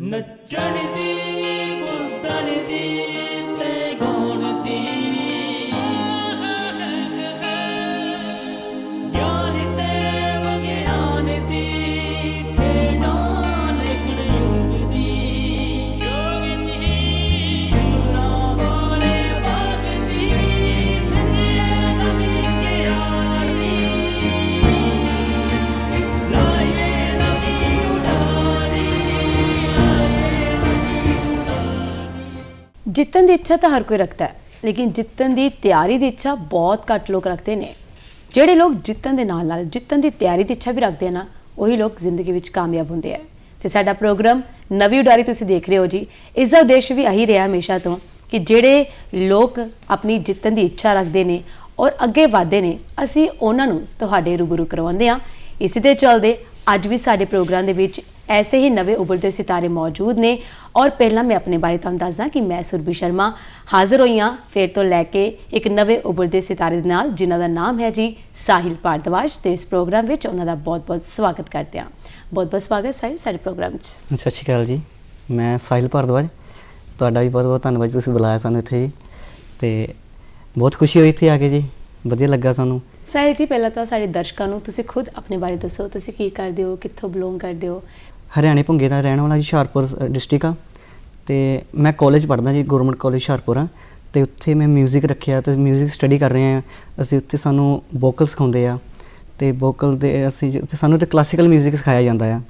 ਨੱਚਣ ਦੀ ਕੁੱਦਣ ਦੀ। ਜਿੱਤਣ ਦੀ ਇੱਛਾ ਤਾਂ ਹਰ ਕੋਈ ਰੱਖਦਾ ਹੈ, ਲੇਕਿਨ ਜਿੱਤਣ ਦੀ ਤਿਆਰੀ ਦੀ ਇੱਛਾ ਬਹੁਤ ਘੱਟ ਲੋਕ ਰੱਖਦੇ ਨੇ। ਜਿਹੜੇ ਲੋਕ ਜਿੱਤਣ ਦੇ ਨਾਲ ਨਾਲ, ਜਿੱਤਣ ਦੀ ਤਿਆਰੀ ਦੀ ਇੱਛਾ ਵੀ ਰੱਖਦੇ ਆ ਨਾ, ਉਹੀ ਲੋਕ ਜ਼ਿੰਦਗੀ ਵਿੱਚ ਕਾਮਯਾਬ ਹੁੰਦੇ ਆ। ਤੇ ਸਾਡਾ ਪ੍ਰੋਗਰਾਮ ਨਵੀਂ ਉਡਾਰੀ ਤੁਸੀਂ ਦੇਖ ਰਹੇ ਹੋ ਜੀ। ਇਸ ਦਾ ਉਦੇਸ਼ ਵੀ ਆਹੀ ਰਿਹਾ ਹਮੇਸ਼ਾ ਤੋਂ ਕਿ ਜਿਹੜੇ ਲੋਕ ਆਪਣੀ ਜਿੱਤਣ ਦੀ ਇੱਛਾ ਰੱਖਦੇ ਨੇ ਔਰ ਅੱਗੇ ਵਧਦੇ ਨੇ, ਅਸੀਂ ਉਹਨਾਂ ਨੂੰ ਤੁਹਾਡੇ ਰੂਬਰੂ ਕਰਵਾਉਂਦੇ ਆ ਇਸੇ ਦੇ ਚੱਲਦੇ ਅੱਜ ਵੀ ਸਾਡੇ ਪ੍ਰੋਗਰਾਮ ਦੇ ਵਿੱਚ ਐਸੇ ਹੀ ਨਵੇਂ ਉਭਰਦੇ ਸਿਤਾਰੇ ਮੌਜੂਦ ਨੇ ਔਰ ਪਹਿਲਾਂ ਮੈਂ ਆਪਣੇ ਬਾਰੇ ਤੁਹਾਨੂੰ ਦੱਸਦਾ ਕਿ ਮੈਂ ਸੁਰਭੀ ਸ਼ਰਮਾ ਹਾਜ਼ਰ ਹੋਈ ਹਾਂ ਫੇਰ ਤੋਂ ਲੈ ਕੇ ਇੱਕ ਨਵੇਂ ਉਭਰਦੇ ਸਿਤਾਰੇ ਦੇ ਨਾਲ ਜਿਨ੍ਹਾਂ ਦਾ ਨਾਮ ਹੈ ਜੀ ਸਾਹਿਲ ਭਾਰਦਵਾਜ ਤੇ ਇਸ ਪ੍ਰੋਗਰਾਮ ਵਿੱਚ ਉਹਨਾਂ ਦਾ ਬਹੁਤ-ਬਹੁਤ ਸਵਾਗਤ ਕਰਦੇ ਹਾਂ ਬਹੁਤ-ਬਹੁਤ ਸਵਾਗਤ ਸਾਹਿਲ ਸਾਡੇ ਪ੍ਰੋਗਰਾਮ 'ਚ ਸਤਿ ਸ਼੍ਰੀ ਅਕਾਲ ਜੀ ਮੈਂ ਸਾਹਿਲ ਭਾਰਦਵਾਜ ਤੁਹਾਡਾ ਵੀ ਬਹੁਤ ਬਹੁਤ ਧੰਨਵਾਦ ਜੀ ਤੁਸੀਂ ਬੁਲਾਇਆ ਸਾਨੂੰ ਇੱਥੇ ਜੀ ਤੇ ਬਹੁਤ ਖੁਸ਼ੀ ਹੋਈ ਇੱਥੇ ਆ ਕੇ ਜੀ ਵਧੀਆ ਲੱਗਾ ਸਾਨੂੰ ਸਾਹਿਲ ਜੀ ਪਹਿਲਾਂ ਤਾਂ ਸਾਡੇ ਦਰਸ਼ਕਾਂ ਨੂੰ ਤੁਸੀਂ ਖੁਦ ਆਪਣੇ ਬਾਰੇ ਦੱਸੋ ਤੁਸੀਂ ਕੀ ਕਰਦੇ ਹੋ ਕਿੱਥੋਂ ਬਿਲੋਂਗ ਕਰਦੇ ਹੋ ਹਰਿਆਣੇ ਭੁੰਗੇ ਦਾ ਰਹਿਣ ਵਾਲਾ ਜੀ ਹੁਸ਼ਿਆਰਪੁਰ ਡਿਸਟ੍ਰਿਕਟ ਆ ਤੇ ਮੈਂ ਕਾਲਜ ਪੜ੍ਹਦਾ ਜੀ ਗਵਰਨਮੈਂਟ ਕਾਲਜ ਹੁਸ਼ਿਆਰਪੁਰ ਆ ਤੇ ਉੱਥੇ ਮੈਂ 뮤직 ਰੱਖਿਆ ਤੇ 뮤직 ਸਟੱਡੀ ਕਰ ਰਹੇ ਆ ਅਸੀਂ ਉੱਥੇ ਸਾਨੂੰ ਵੋਕਲ ਸਿਖਾਉਂਦੇ ਆ ਤੇ ਵੋਕਲ ਦੇ ਅਸੀਂ ਜ- ਉੱਥੇ ਸਾਨੂੰ ਤੇ ਕਲਾਸੀਕਲ 뮤직 ਸਿਖਾਇਆ ਜਾਂਦਾ ਆ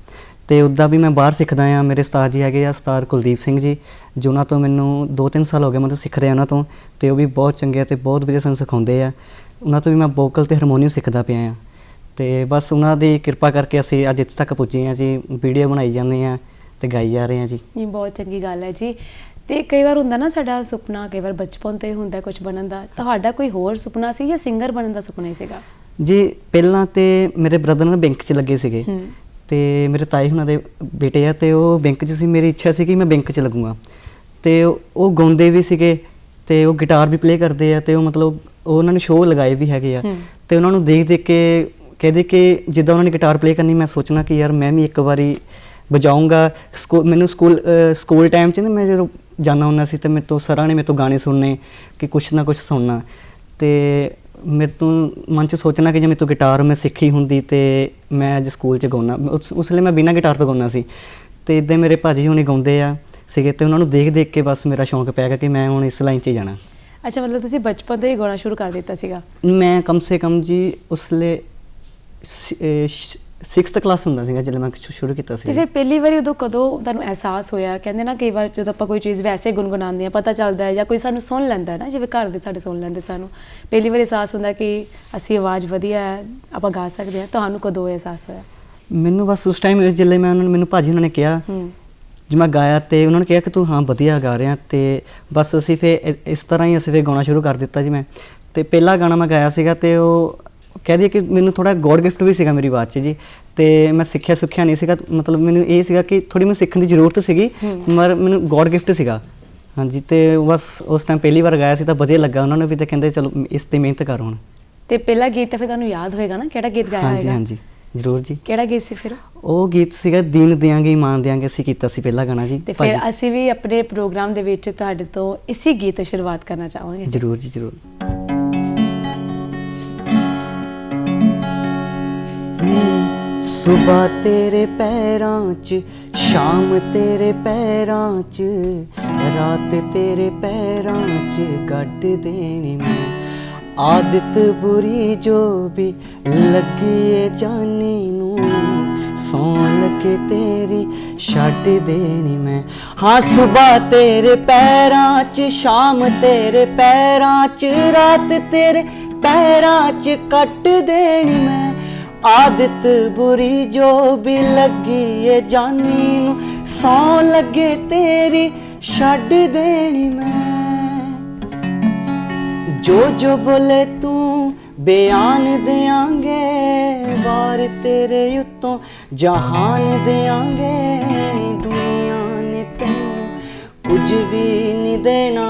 ਤੇ ਉੱਦਾਂ ਵੀ ਮੈਂ ਬਾਹਰ ਸਿੱਖਦਾ ਆ ਮੇਰੇ ਉਸਤਾਦ ਜੀ ਹੈਗੇ ਆ ਉਸਤਾਦ ਕੁਲਦੀਪ ਸਿੰਘ ਜੀ ਜਿਨ੍ਹਾਂ ਤੋਂ ਮੈਨੂੰ 2-3 ਸਾਲ ਹੋ ਗਏ ਮੈਂ ਤਾਂ ਸਿੱਖ ਰਿਹਾ ਉਹਨਾਂ ਤੋਂ ਤੇ ਉਹ ਵੀ ਬਹੁਤ ਚੰਗੇ ਆ ਤੇ ਬਹੁਤ ਵਧੀਆ ਸਾਨੂੰ ਸਿਖਾਉਂਦੇ ਆ ਉਹਨਾਂ ਤੋਂ ਵੀ ਮੈਂ ਵੋਕਲ ਤੇ ਹਾਰਮੋਨੀਅਮ ਸਿੱਖਦਾ ਪਿਆ ਆ ਤੇ ਬਸ ਉਹਨਾਂ ਦੀ ਕਿਰਪਾ ਕਰਕੇ ਅਸੀਂ ਅੱਜ ਇੱਥੇ ਤੱਕ ਪੁੱਜੇ ਹਾਂ ਜੀ ਵੀਡੀਓ ਬਣਾਈ ਜਾਂਦੇ ਆ ਤੇ ਗਾਈ ਜਾ ਰਹੇ ਹਾਂ ਜੀ। ਇਹ ਬਹੁਤ ਚੰਗੀ ਗੱਲ ਹੈ ਜੀ। ਤੇ ਕਈ ਵਾਰ ਹੁੰਦਾ ਨਾ ਸਾਡਾ ਸੁਪਨਾ ਕਈ ਵਾਰ ਬਚਪਨ ਤੋਂ ਹੀ ਹੁੰਦਾ ਕੁਝ ਬਣਨ ਦਾ। ਤੁਹਾਡਾ ਕੋਈ ਹੋਰ ਸੁਪਨਾ ਸੀ ਜਾਂ ਸਿੰਗਰ ਬਣਨ ਦਾ ਸੁਪਨਾ ਹੀ ਸੀਗਾ? ਜੀ ਪਹਿਲਾਂ ਤੇ ਮੇਰੇ ਬ੍ਰਦਰ ਨਾਲ ਬੈਂਕ 'ਚ ਲੱਗੇ ਸੀਗੇ। ਹੂੰ। ਤੇ ਮੇਰੇ ਤਾਏ ਹੁਣਾਂ ਦੇ ਬੇਟੇ ਆ ਤੇ ਉਹ ਬੈਂਕ 'ਚ ਸੀ। ਮੇਰੀ ਇੱਛਾ ਸੀ ਕਿ ਮੈਂ ਬੈਂਕ 'ਚ ਲੱਗੂੰਗਾ। ਤੇ ਉਹ ਗਾਉਂਦੇ ਵੀ ਸੀਗੇ ਤੇ ਉਹ ਗਿਟਾਰ ਵੀ ਪਲੇ ਕਰਦੇ ਆ ਤੇ ਉਹ ਮਤਲਬ ਉਹ ਉਹਨਾਂ ਨੇ ਸ਼ੋਅ ਲਗਾਏ ਵੀ ਹੈਗੇ ਆ। ਹੂੰ। ਤੇ ਉਹਨਾਂ ਨੂੰ ਦੇਖ ਦੇਖ ਕੇ ਕਹਿੰਦੇ ਕਿ ਜਿੱਦਾਂ ਉਹਨਾਂ ਨੇ ਗਿਟਾਰ ਪਲੇ ਕਰਨੀ ਮੈਂ ਸੋਚਣਾ ਕਿ ਯਾਰ ਮੈਂ ਵੀ ਇੱਕ ਵਾਰੀ ਵਜਾਊਂਗਾ। ਸਕੂ- ਮੈਨੂੰ ਸਕੂਲ ਸਕੂਲ ਟਾਈਮ 'ਚ ਨਾ ਮੈਂ ਜਦੋਂ ਜਾਣਾ ਹੁੰਦਾ ਸੀ ਤੇ ਮੇਰੇ ਤੋਂ ਸਰਾਂ ਨੇ ਮੇਰੇ ਤੋਂ ਗਾਣੇ ਸੁਣਨੇ ਕਿ ਕੁਛ ਨਾ ਕੁਛ ਸੁਣਨਾ। ਤੇ ਮੇਰੇ ਤੋਂ ਮਨ 'ਚ ਸੋਚਣਾ ਕਿ ਜੇ ਮੇਰੇ ਤੋਂ ਗਿਟਾਰ ਮੈਂ ਸਿੱਖੀ ਹੁੰਦੀ ਤੇ ਮੈਂ ਅੱਜ ਸਕੂਲ 'ਚ ਗਾਉਣਾ। ਉਸ ਵੇਲੇ ਮੈਂ ਬਿਨਾਂ ਗਿਟਾਰ ਤੋਂ ਗਾਉਣਾ ਸੀ। ਤੇ ਇਦਾਂ ਮੇਰੇ ਭਾਜੀ ਹੁਣੇ ਗਾਉਂਦੇ ਆ ਸੀਗੇ ਤੇ ਉਹਨਾਂ ਨੂੰ ਦੇਖ ਦੇਖ ਕੇ ਬਸ ਮੇਰਾ ਸ਼ੌਂਕ ਪੈ ਗਿਆ ਕਿ ਮੈਂ ਹੁਣ ਇਸ ਲਾਈਨ 'ਚ ਹੀ ਜਾਣਾ। ਅੱਛਾ ਮਤਲਬ ਤੁਸੀਂ ਬਚਪਨ ਤੋਂ ਹੀ ਗਾਉਣਾ ਸ਼ੁਰੂ ਕਰ ਦਿੱਤਾ ਸੀਗਾ? ਮੈਂ ਕਮ ਸੇ ਕਮ ਜੀ ਉਸਲੇ 6th ਕਲਾਸ ਹੁੰਦਾ ਸੀਗਾ ਜਦੋਂ ਮੈਂ ਸ਼ੁਰੂ ਕੀਤਾ ਤੇ ਸੀ ਫਿਰ ਪਹਿਲੀ ਵਾਰੀ ਉਦੋਂ ਕਦੋਂ ਤੁਹਾਨੂੰ ਅਹਿਸਾਸ ਹੋਇਆ? ਕਹਿੰਦੇ ਨਾ ਕਈ ਵਾਰ ਜਦੋਂ ਆਪਾਂ ਕੋਈ ਚੀਜ਼ ਵੈਸੇ ਗੁੰਗੁਣਾਉਂਦੇ ਆ ਪਤਾ ਚੱਲਦਾ ਹੈ ਜਾਂ ਕੋਈ ਸਾਨੂੰ ਸੁਣ ਲੈਂਦਾ ਹੈ ਨਾ ਜਿਵੇਂ ਘਰ ਦੇ ਸਾਡੇ ਸੁਣ ਲੈਂਦੇ ਸਾਨੂੰ। ਪਹਿਲੀ ਵਾਰੀ ਅਹਿਸਾਸ ਹੁੰਦਾ ਕਿ ਅਸੀਂ ਆਵਾਜ਼ ਵਧੀਆ ਹੈ ਆਪਾਂ ਗਾ ਸਕਦੇ ਹਾਂ। ਤੁਹਾਨੂੰ ਕਦੋਂ ਅਹਿਸਾਸ ਹੋਇਆ? ਮੈਨੂੰ ਬਸ ਉਸ ਟਾਈਮ ਜਦੋਂ ਮੈਂ ਉਹਨਾਂ ਨੂੰ ਮੈਨੂੰ ਭਾਜੀ ਉਹਨਾਂ ਨੇ ਕਿਹਾ ਜਿਵੇਂ ਮੈਂ ਗਾਇਆ ਤੇ ਉਹਨਾਂ ਨੇ ਕਿਹਾ ਕਿ ਤੂੰ ਹਾਂ ਵਧੀਆ ਗਾ ਰਿਹਾ ਤੇ ਬਸ ਅਸੀਂ ਫੇ ਇਸ ਤਰ੍ਹਾਂ ਹੀ ਅਸੀਂ ਫੇ ਗਾਉਣਾ ਸ਼ੁਰੂ ਕਰ ਦਿੱਤਾ ਜੀ ਮੈਂ। ਤੇ ਪਹਿਲਾ ਗਾਣਾ ਮੈਂ ਗਾਇਆ ਸੀਗਾ ਤੇ ਉਹ ਕਹਿ ਦਈਏ ਕਿ ਮੈਨੂੰ ਥੋੜਾ ਗੋਡ ਗਿਫਟ ਵੀ ਸੀਗਾ ਮੇਰੀ ਆਵਾਜ਼ 'ਚ ਜੀ ਤੇ ਮੈਂ ਸਿੱਖਿਆ ਸੁੱਖਿਆ ਨਹੀਂ ਸੀਗਾ ਮਤਲਬ ਮੈਨੂੰ ਇਹ ਸੀਗਾ ਕਿ ਥੋੜੀ ਮੈਨੂੰ ਸਿੱਖਣ ਦੀ ਜ਼ਰੂਰਤ ਸੀਗੀ ਮਰ ਮੈਨੂੰ ਗੋਡ ਗਿਫਟ ਸੀਗਾ। ਹਾਂਜੀ ਤੇ ਬਸ ਉਸ ਟਾਈਮ ਪਹਿਲੀ ਵਾਰ ਗਾਇਆ ਸੀ ਤਾਂ ਵਧੀਆ ਲੱਗਾ ਉਹਨਾਂ ਨੂੰ ਵੀ ਤੇ ਕਹਿੰਦੇ ਚਲੋ ਇਸ ਤੇ ਮਿਹਨਤ ਕਰ ਹੁਣ। ਤੇ ਪਹਿਲਾ ਗੀਤ ਤਾਂ ਫਿਰ ਤੁਹਾਨੂੰ ਯਾਦ ਹੋਏਗਾ ਨਾ ਕਿਹੜਾ ਗੀਤ ਗਾਇਆ ਹਾਂਜੀ ਹੋਏਗਾ? ਹਾਂਜੀ ਜ਼ਰੂਰ ਜੀ। ਕਿਹੜਾ ਗੀਤ ਸੀ ਫਿਰ? ਉਹ ਗੀਤ ਸੀਗਾ ਦੀਨ ਦਿਆਂਗੇ ਇਮਾਨ ਦਿਆਂਗੇ ਅਸੀਂ ਕੀਤਾ ਸੀ ਪਹਿਲਾ ਗਾਣਾ ਜੀ ਤੇ। ਫਿਰ ਅਸੀਂ ਵੀ ਆਪਣੇ ਪ੍ਰੋਗਰਾਮ ਦੇ ਵਿੱਚ ਤੁਹਾਡੇ ਤੋਂ ਇਸੇ ਗੀਤ ਤੋਂ ਸ਼ੁਰੂਆਤ ਕਰਨਾ ਚਾਹਾਂਗੇ। ਜ਼ਰੂਰ ਜੀ ਜ਼ਰੂਰ। ਸਵੇਰ ਤੇਰੇ ਪੈਰਾਂ 'ਚ, ਸ਼ਾਮ ਤੇਰੇ ਪੈਰਾਂ 'ਚ, ਰਾਤ ਤੇਰੇ ਪੈਰਾਂ 'ਚ ਗੱਡ ਦੇਣੀ ਮੈਂ। ਆਦਤ ਬੁਰੀ ਜੋ ਵੀ ਲੱਗੀ ਏ ਜਾਨੀ ਨੂੰ, ਸੌਣ ਲੱਗੇ ਤੇਰੀ ਛੱਡ ਦੇਣੀ ਮੈਂ। ਹਾਂ ਸਵੇਰ ਤੇਰੇ ਪੈਰਾਂ 'ਚ, ਸ਼ਾਮ ਤੇਰੇ ਪੈਰਾਂ 'ਚ, ਰਾਤ ਤੇਰੇ ਪੈਰਾਂ 'ਚ ਕੱਟ ਦੇਣੀ ਮੈਂ। ਆਦਤ ਬੁਰੀ ਜੋ ਵੀ ਲੱਗੀ ਏ ਜਾਨੀ ਨੂੰ, ਸੌ ਲੱਗੇ ਤੇਰੀ ਛੱਡ ਦੇਣੀ ਮੈਂ। ਜੋ ਜੋ ਬੋਲੇ ਤੂੰ, ਬਿਆਨ ਦਿਆਂਗੇ, ਵਾਰ ਤੇਰੇ ਉੱਤੋਂ ਜਹਾਨ ਦਿਆਂਗੇ, ਦੁਨੀਆ ਨੇ ਤੈਨੂੰ ਕੁਝ ਵੀ ਨਹੀਂ ਦੇਣਾ,